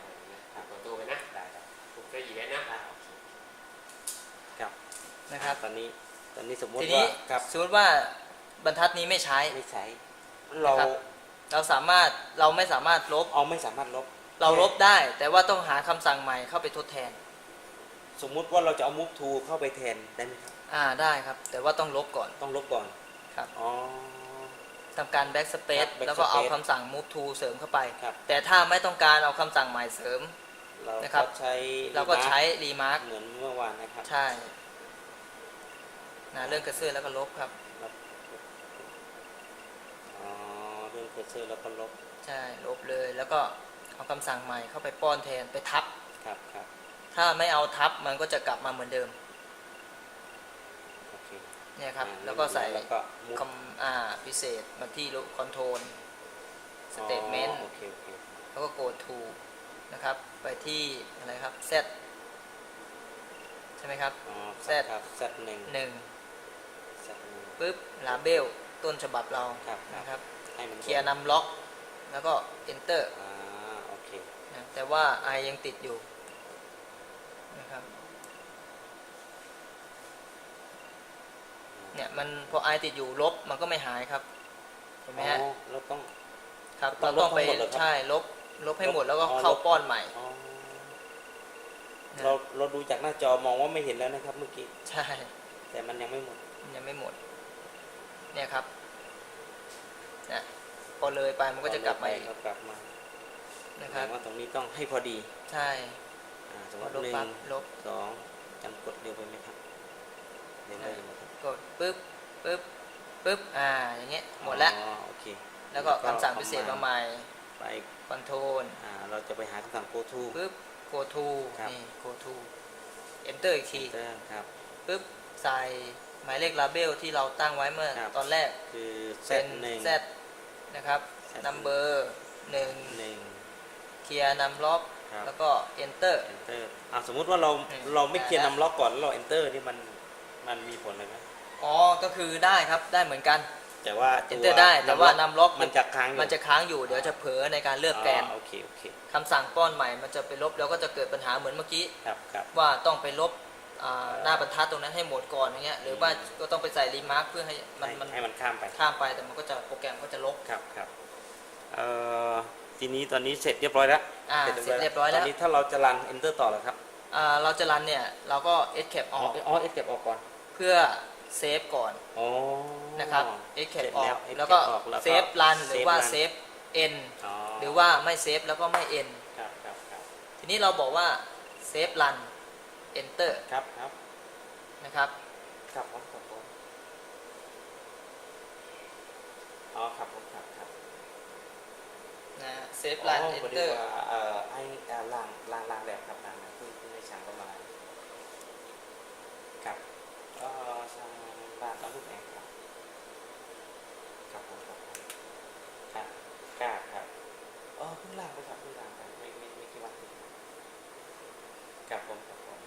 Speaker 1: ได้
Speaker 3: งแบบนี้นะตัวตัวไปนะ
Speaker 1: ได้ได้
Speaker 3: ผมจะหยิบไว้นะ
Speaker 1: อ่าโอเคครับ
Speaker 2: นะครับ
Speaker 1: ตอนนี้ตอนนี้สมมติ
Speaker 2: ทีนี้
Speaker 1: ว่าครับ
Speaker 2: สมมติว่าบรรทัดนี้ไม่ใช้
Speaker 1: ไม่ใช้เรา
Speaker 2: นะครับ เราสามารถเราไม่สามารถลบ
Speaker 1: เอาไม่สามารถลบ
Speaker 2: เราลบได้ แต่ว่าต้องหาคำสั่งใหม่เข้าไปทดแทน
Speaker 1: สมมุติว่าเราจะเอา move to เข้าไปแทนได้ไหมครับ
Speaker 2: อ่าได้ครับ แต่ว่าต้องลบก่อน
Speaker 1: ต้องลบก่อน
Speaker 2: ครับ
Speaker 1: อ๋อ
Speaker 2: ทำการ backspace
Speaker 1: ครับ
Speaker 2: แล้วก็เอา
Speaker 1: backspace
Speaker 2: คำสั่ง move to เสริมเข้าไป
Speaker 1: ครับ
Speaker 2: แต่ถ้าไม่ต้องการเอาคำสั่งใหม่เสริม
Speaker 1: เรา
Speaker 2: นะครับ
Speaker 1: ก็ใช้
Speaker 2: เราก็ใช้
Speaker 1: remark
Speaker 2: remark
Speaker 1: เหมือนเมื่อวานนะครับ
Speaker 2: ใช่นะเรื่องกระเสื้อแล้วก็ลบครับ
Speaker 1: อ๋อเรื่องเคอร์เซอร์แล้วก็ลบ
Speaker 2: ใช่ลบเลย แล้วก็เอาคำสั่งใหม่เข้าไปป้อนแทนไปทับ
Speaker 1: ครับครับ
Speaker 2: ถ้าไม่เอาทับมันก็จะกลับมาเหมือนเดิม
Speaker 1: โอเค
Speaker 2: เนี่ยครับ
Speaker 1: อ่า
Speaker 2: แล้วก็ใส่
Speaker 1: แล้วก็ move
Speaker 2: คำอ่าพิเศษมาที่คอนโทรลสเตทเมนต์
Speaker 1: อ๋อโอเคโอเค
Speaker 2: แล้วก็ go to นะครับ ไปที่อะไรครับ z ใช่ไหมครับ
Speaker 1: อ๋อ
Speaker 2: Z
Speaker 1: ครับ Z หนึ่ง
Speaker 2: หนึ่ง
Speaker 1: Z หนึ่ง
Speaker 2: ปุ๊บลาเบลต้นฉบับเรา
Speaker 1: ครับครับ
Speaker 2: นะครับ
Speaker 1: ให้มัน
Speaker 2: เคลียร์นำล็อก แล้วก็ enter
Speaker 1: อ่าโอเค
Speaker 2: นะแต่ว่า i ยังติดอยู่นะครับเนี่ยมันพอ i ติดอยู่ลบมันก็ไม่หายครับเห็นไหมฮะ
Speaker 1: อ๋อเราต้อง
Speaker 2: ครับ
Speaker 1: ต้
Speaker 2: เรา
Speaker 1: อง
Speaker 2: ต้องไป
Speaker 1: ลบทั้งหมดเหรอครับ
Speaker 2: ใช่ลบลบให้หมดแล้วก็
Speaker 1: อ๋อ
Speaker 2: เข้า
Speaker 1: ลบ
Speaker 2: ป้อนใหม่
Speaker 1: อ๋อ
Speaker 2: นะ
Speaker 1: เราเราดูจากหน้าจอมองว่าไม่เห็นแล้วนะครับเมื่อกี้
Speaker 2: ใช่
Speaker 1: แต่มันยังไม่หมด
Speaker 2: มันยังไม่หมด เนี่ยครับนะพอเลยไปมันก็จะกลับมาอีก
Speaker 1: ก็กลับมา
Speaker 2: นะ
Speaker 1: แส
Speaker 2: ค
Speaker 1: ด
Speaker 2: รับ
Speaker 1: งว่าตรงนี้ต้องให้พอดี
Speaker 2: ใช่
Speaker 1: อ่าสม
Speaker 2: พ
Speaker 1: ม
Speaker 2: อ
Speaker 1: ติ
Speaker 2: ลบ
Speaker 1: หนึ่
Speaker 2: ปั๊บ
Speaker 1: ง
Speaker 2: ลบ
Speaker 1: สองจำกดเร็วไปไหมครับเร็วไปไหมครับ
Speaker 2: กดปึ๊บปึ๊บปึ๊บอ่าอย่างเงี้ยหมดแล้ว
Speaker 1: อ๋อโอเค
Speaker 2: แล้วก็คำสั่งพิเศษมาใหม่
Speaker 1: ไป
Speaker 2: คอนโทรล
Speaker 1: อ่าเราจะไปหาคำสั่ง go to
Speaker 2: ปึ๊บ go to
Speaker 1: ครับ
Speaker 2: นี่ go to enter อีกที
Speaker 1: เตอร์ครับ
Speaker 2: ปึ๊บใส่หมายเลขลาเบลที่เราตั้งไว้เมื่อ
Speaker 1: ครับ
Speaker 2: ตอนแรก
Speaker 1: คือเซ
Speaker 2: เป็
Speaker 1: ต
Speaker 2: น
Speaker 1: หนึ่ง
Speaker 2: Z นะครับ
Speaker 1: Z
Speaker 2: number หนึ่ง
Speaker 1: หนึ่ง
Speaker 2: เคลียร์นำล็อก
Speaker 1: ครับ
Speaker 2: แล้วก็ enter
Speaker 1: enter อ่าสมมุติว่าเรา
Speaker 2: อืม
Speaker 1: เราไม่เคลียร์
Speaker 2: ได้
Speaker 1: นำล็อกก่อนแล้วเรา enter นี่มันมันมีผลอะไรไหม
Speaker 2: อ๋อ ก็คือได้ครับ ได้เหมือนกัน
Speaker 1: แต่ว่าตัว
Speaker 2: enter ได้แต่ว่านำล็อก
Speaker 1: มันจะค้างอยู่
Speaker 2: มันจะค้างอยู่เดี๋ยวจะเผลอในการเลือกแกน
Speaker 1: โอเคโอเค
Speaker 2: คำสั่งป้อนใหม่มันจะไปลบแล้วก็จะเกิดปัญหาเหมือนเมื่อกี้
Speaker 1: ครับครับ
Speaker 2: ว่าต้องไปลบอ่าหน้าบรรทัดตรงนั้นให้หมดก่อนอย่างเงี้ยหรือว่าก็ต้องไปใส่รีมาร์คเพื่อให้มัน
Speaker 1: ให้
Speaker 2: มัน
Speaker 1: ให้มันข้ามไป
Speaker 2: ข้ามไปแต่มันก็จะโปรแกรมก็จะลบ
Speaker 1: ครับครับเอ่อทีนี้ตอนนี้เสร็จเรียบร้อยแล้ว
Speaker 2: อ่าเสร็จเรียบร้อยแล้ว
Speaker 1: ตอนนี้ถ้าเราจะรัน enter ต่อแล้วครับ
Speaker 2: อ่าเราจะรันเนี่ยเราก็ escape อ
Speaker 1: อ๋อ
Speaker 2: อก
Speaker 1: อ๋อเอเก็บออกก่อน
Speaker 2: เพื่อ เซฟก่อน
Speaker 1: อ๋อ
Speaker 2: นะครับ
Speaker 1: เสร็
Speaker 2: escape
Speaker 1: จ
Speaker 2: ออ
Speaker 1: แล้
Speaker 2: ก
Speaker 1: ว escape
Speaker 2: แล้วก็
Speaker 1: ออกแล้วก็
Speaker 2: เซฟรันหรือว่า
Speaker 1: save run
Speaker 2: เซฟ end
Speaker 1: อ๋อ
Speaker 2: หรือว่าไม่เซฟแล้วก็ไม่ end
Speaker 1: ครับครับครับ
Speaker 2: ทีนี้เราบอกว่าเซฟรัน enter
Speaker 1: ครับครับ
Speaker 2: นะครับ
Speaker 1: ครับผมครับผมอ๋อครับผมครับครับ
Speaker 2: นะเซฟรัน
Speaker 1: อ๋อพอดี
Speaker 2: enter
Speaker 1: ว่าเอ่อให้เอ่อล้างล้างล้างแบบครับล้างแบบเพิ่งเพิ่งให้ช่างประมาณครับก็ช่างบ้านต้องรูปแองครับครับผมครับผมครับกล้าครับอ๋อเพิ่งล้างไปครับเพิ่งล้างไปไม่ไม่ไม่กี่วันเองครับผมครับผม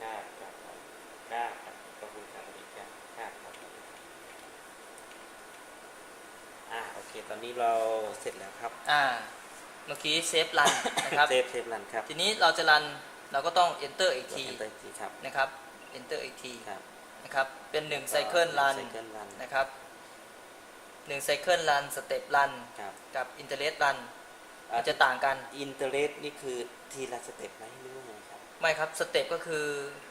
Speaker 1: กล้าครับครับกล้าครับขอบคุณครับอีกครับกล้าครับอ่าโอเค ตอนนี้เราเสร็จแล้วครับ
Speaker 2: อ่า เมื่อกี้เซฟรันนะครับ
Speaker 1: เซฟเซฟรันครับ
Speaker 2: ทีนี้เราจะรันเราก็ต้อง enter อีกที
Speaker 1: enter อีกทีครับ
Speaker 2: นะครับ enter อีกที
Speaker 1: ครับ
Speaker 2: นะครับ เป็น1 cycle run
Speaker 1: ไซเคิลรัน
Speaker 2: นะครับ1 cycle run step run
Speaker 1: ครับ
Speaker 2: กับ interest run มันจะต่างกัน
Speaker 1: อินเตอร์เนี่คือทีละสเต็ปไหมหรือว่าไงครับ
Speaker 2: ไม่ครับสเต็ปก็คือ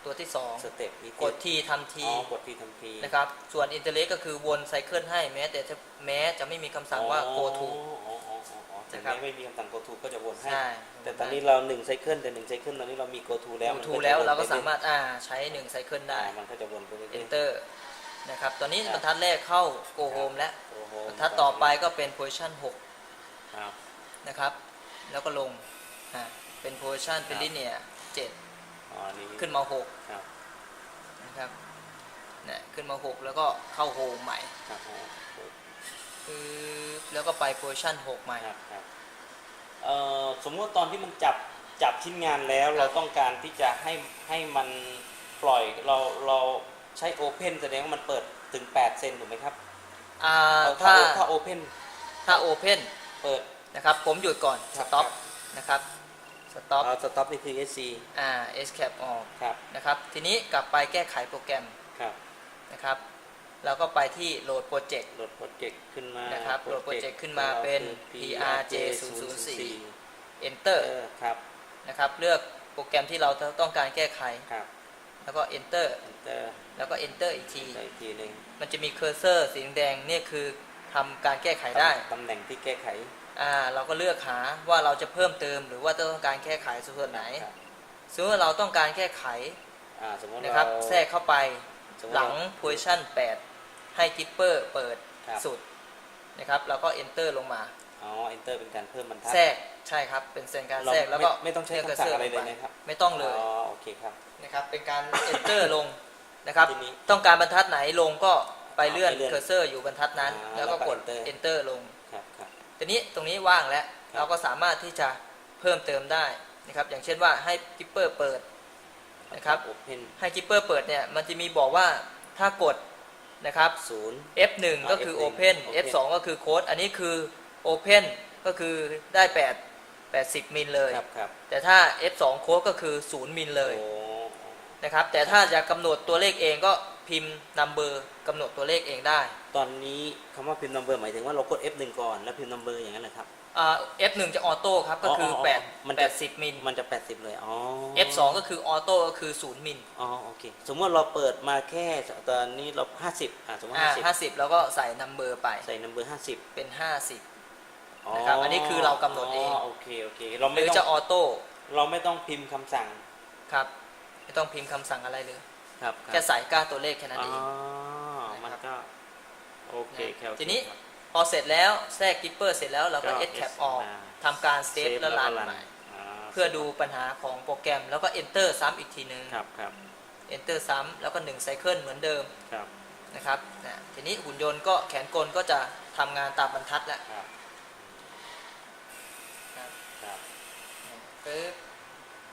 Speaker 2: ตัวที่
Speaker 1: สเต็ปนี้
Speaker 2: 2กดทีทำที
Speaker 1: อ๋อกดทีทันที
Speaker 2: นะครับส่วน interest ก็คือวนไซเคิลให้แม้แต่จะแม้จะไม่มีคำสั่งว่า go to
Speaker 1: อ๋ออ๋ออ๋ออ๋อ ถึง
Speaker 2: นะครับ
Speaker 1: แม้ไม่มีคำสั่ง go to ก็จะวนให้
Speaker 2: ใช่
Speaker 1: แต่ตอนนี้เราหนึ่งไซเคิลแต่หนึ่งไซเคิลตอนนี้เรามี go to แล้ว
Speaker 2: go
Speaker 1: มัน
Speaker 2: to
Speaker 1: จะ
Speaker 2: แล้ว
Speaker 1: วน
Speaker 2: เราก็
Speaker 1: ไป
Speaker 2: สามารถอ่าใช้1ไซเคิล
Speaker 1: อ่า
Speaker 2: ได้
Speaker 1: มันก็จะวนไปเรื่อยๆ
Speaker 2: enter นะครับตอนนี้บรรทัดแรกเข้า go home แล้ว
Speaker 1: โอ้โห
Speaker 2: บรรทัดต่อไปก็เป็น position
Speaker 1: ครับ
Speaker 2: 6นะครับ แล้วก็ลงอ่าเป็น position เป็น linear
Speaker 1: อ๋อนี่
Speaker 2: 7ขึ้นมา
Speaker 1: ครับ
Speaker 2: 6นะครับเนี่ยขึ้นมา 6 แล้วก็เข้า home ใหม่
Speaker 1: ครับอ๋อ
Speaker 2: ปึ๊บแล้วก็ไป position 6ใหม่
Speaker 1: ครับครับเอ่อสมมติตอนที่มันจับจับชิ้นงานแล้วเราต้องการที่จะให้ให้มันปล่อยเราเราใช้โอเพนแสดงว่ามันเปิดถึง8เซนถูกไหมครับ
Speaker 2: อ่า
Speaker 1: เอา
Speaker 2: ถ้า
Speaker 1: ถ้าโอเพน
Speaker 2: ถ้า open
Speaker 1: เปิด
Speaker 2: นะครับ ผมหยุดก่อน
Speaker 1: ครับ
Speaker 2: stop
Speaker 1: ครับ
Speaker 2: นะครับ stop
Speaker 1: เอาสต็อปนี่คือ SC
Speaker 2: อ่า escape ออก
Speaker 1: ครับ
Speaker 2: นะครับ ทีนี้กลับไปแก้ไขโปรแกรม
Speaker 1: ครับ
Speaker 2: นะครับ แล้วก็ไปที่ load project
Speaker 1: โหลดโปรเจกต์ขึ้นมา
Speaker 2: นะครับโหลด project ขึ้นมาเป็น PRJ 004 enter
Speaker 1: เออครับ
Speaker 2: นะครับ เลือกโปรแกรมที่เราต้องการแก้ไข
Speaker 1: ครับ
Speaker 2: แล้วก็ enter
Speaker 1: enter
Speaker 2: แล้วก็ enter อีกที
Speaker 1: ได้อีกทีหนึ่ง
Speaker 2: มันจะมีเคอร์เซอร์สีแดงเนี่ยคือทำการแก้ไขได้
Speaker 1: ตำแหน่งที่แก้ไข
Speaker 2: อ่าเราก็เลือกหาว่าเราจะเพิ่มเติมหรือว่าต้องการแก้ไขส่วนไหน
Speaker 1: ครับ
Speaker 2: สมมติว่าเราต้องการแก้ไข
Speaker 1: อ่าสมมติ
Speaker 2: นะครับ
Speaker 1: เรา
Speaker 2: แทรกเข้าไป
Speaker 1: สมมุติ
Speaker 2: หลัง
Speaker 1: เรา
Speaker 2: position 8 ให้กิปเปอร์เปิด
Speaker 1: ครับ
Speaker 2: สุดนะครับแล้วก็ enter ลงมา
Speaker 1: อ๋อ enter เป็นการเพิ่มบรรทัด
Speaker 2: แทรกใช่ครับ เป็นเซนการ
Speaker 1: เรา
Speaker 2: แทรกแล้วก็
Speaker 1: ไม่ไม่ต้องใช้
Speaker 2: เลืก
Speaker 1: คำสั่ง
Speaker 2: cursor
Speaker 1: อะไรเลย
Speaker 2: งป
Speaker 1: นะครับ
Speaker 2: ไม่ต้องเลย
Speaker 1: อ๋อโอเคครับ
Speaker 2: นะครับเป็นการ enter ลงนะครับ
Speaker 1: ทีนี้
Speaker 2: ต้องการบรรทัดไหนลงก็ไปเลื่อน
Speaker 1: ไปเลื่อน
Speaker 2: เคอร์เซอร์อยู่บรรทัดนั้น
Speaker 1: อ่า
Speaker 2: แล้วก็กด
Speaker 1: แล้วก็ enter
Speaker 2: enter ลง
Speaker 1: ครับครับ
Speaker 2: ทีนี้ตรงนี้ว่างแล้ว
Speaker 1: ครับ
Speaker 2: เราก็สามารถที่จะเพิ่มเติมได้นะครับ อย่างเช่นว่าให้กิปเปอร์เปิดนะครับ
Speaker 1: โอเพน
Speaker 2: ให้กิปเปอร์เปิดเนี่ยมันจะมีบอกว่าถ้ากด นะครับ
Speaker 1: ศูนย์
Speaker 2: F1
Speaker 1: อ่า
Speaker 2: ก็คือ
Speaker 1: F1
Speaker 2: Open
Speaker 1: Open
Speaker 2: F2 ก็คือโค้ดอันนี้คือ Open ก็คือได้ 8 80 มิลเลย
Speaker 1: ครับครับ
Speaker 2: แต่ถ้า F2 โค้ดก็คือ 0 มิลเลย
Speaker 1: โอ้
Speaker 2: นะครับ แต่ถ้าจะกำหนดตัวเลขเองก็พิมพ์ number กำหนดตัวเลขเองได้
Speaker 1: ตอนนี้คำว่าพิมพ์ number หมายถึงว่าเรากด F1 ก่อนแล้วพิมพ์ number อย่างนั้นเหรอครับ
Speaker 2: อ่า F1 จะออโต้ครับก็คือ
Speaker 1: อ๋ออ๋อ
Speaker 2: 8
Speaker 1: มันจะ
Speaker 2: 80มิล
Speaker 1: มันจะ80เลยอ๋อ
Speaker 2: F2 ก็คือออโต้ก็คือ0มิล
Speaker 1: อ๋อโอเคสมมติเราเปิดมาแค่ตอนนี้เรา50อ่าสมมติ
Speaker 2: อ่า
Speaker 1: 50
Speaker 2: 50แล้วก็ใส่ number ไป
Speaker 1: ใส่ number 50
Speaker 2: เป็น50นะครับอันนี้คือเรากำหนดเอง
Speaker 1: โอเคโอเคเรา
Speaker 2: ห
Speaker 1: ไม่
Speaker 2: รือ
Speaker 1: ต้อง
Speaker 2: จะออโต้
Speaker 1: เราไม่ต้องพิมพ์คำสั่ง
Speaker 2: ครับ ไม่ต้องพิมพ์คำสั่งอะไรเลย
Speaker 1: ครับ
Speaker 2: แค่ใส่ก้าตัวเลขแค่นั้น
Speaker 1: อ๋
Speaker 2: เอง
Speaker 1: อมันก็โอเคครับ
Speaker 2: ทีนี้ พอเสร็จแล้วแทรกกิปเปอร์เสร็จแล้วเราก็
Speaker 1: เอ
Speaker 2: ท
Speaker 1: cap
Speaker 2: ออกทำการเซฟแล้วรันใหม่เพื่อดูปัญหาของโปรแกรมแล้วก็ enter ซ้ำอีกทีนึง
Speaker 1: ครับครับ
Speaker 2: enter ซ้ำแล้วก็1 cycle เหมือนเดิม
Speaker 1: ครับ
Speaker 2: นะครับทีนี้หุ่นยนต์ก็แขนกลก็จะทำงานตามบรรทัดแล้ว
Speaker 1: ครับ
Speaker 2: ปึ๊บ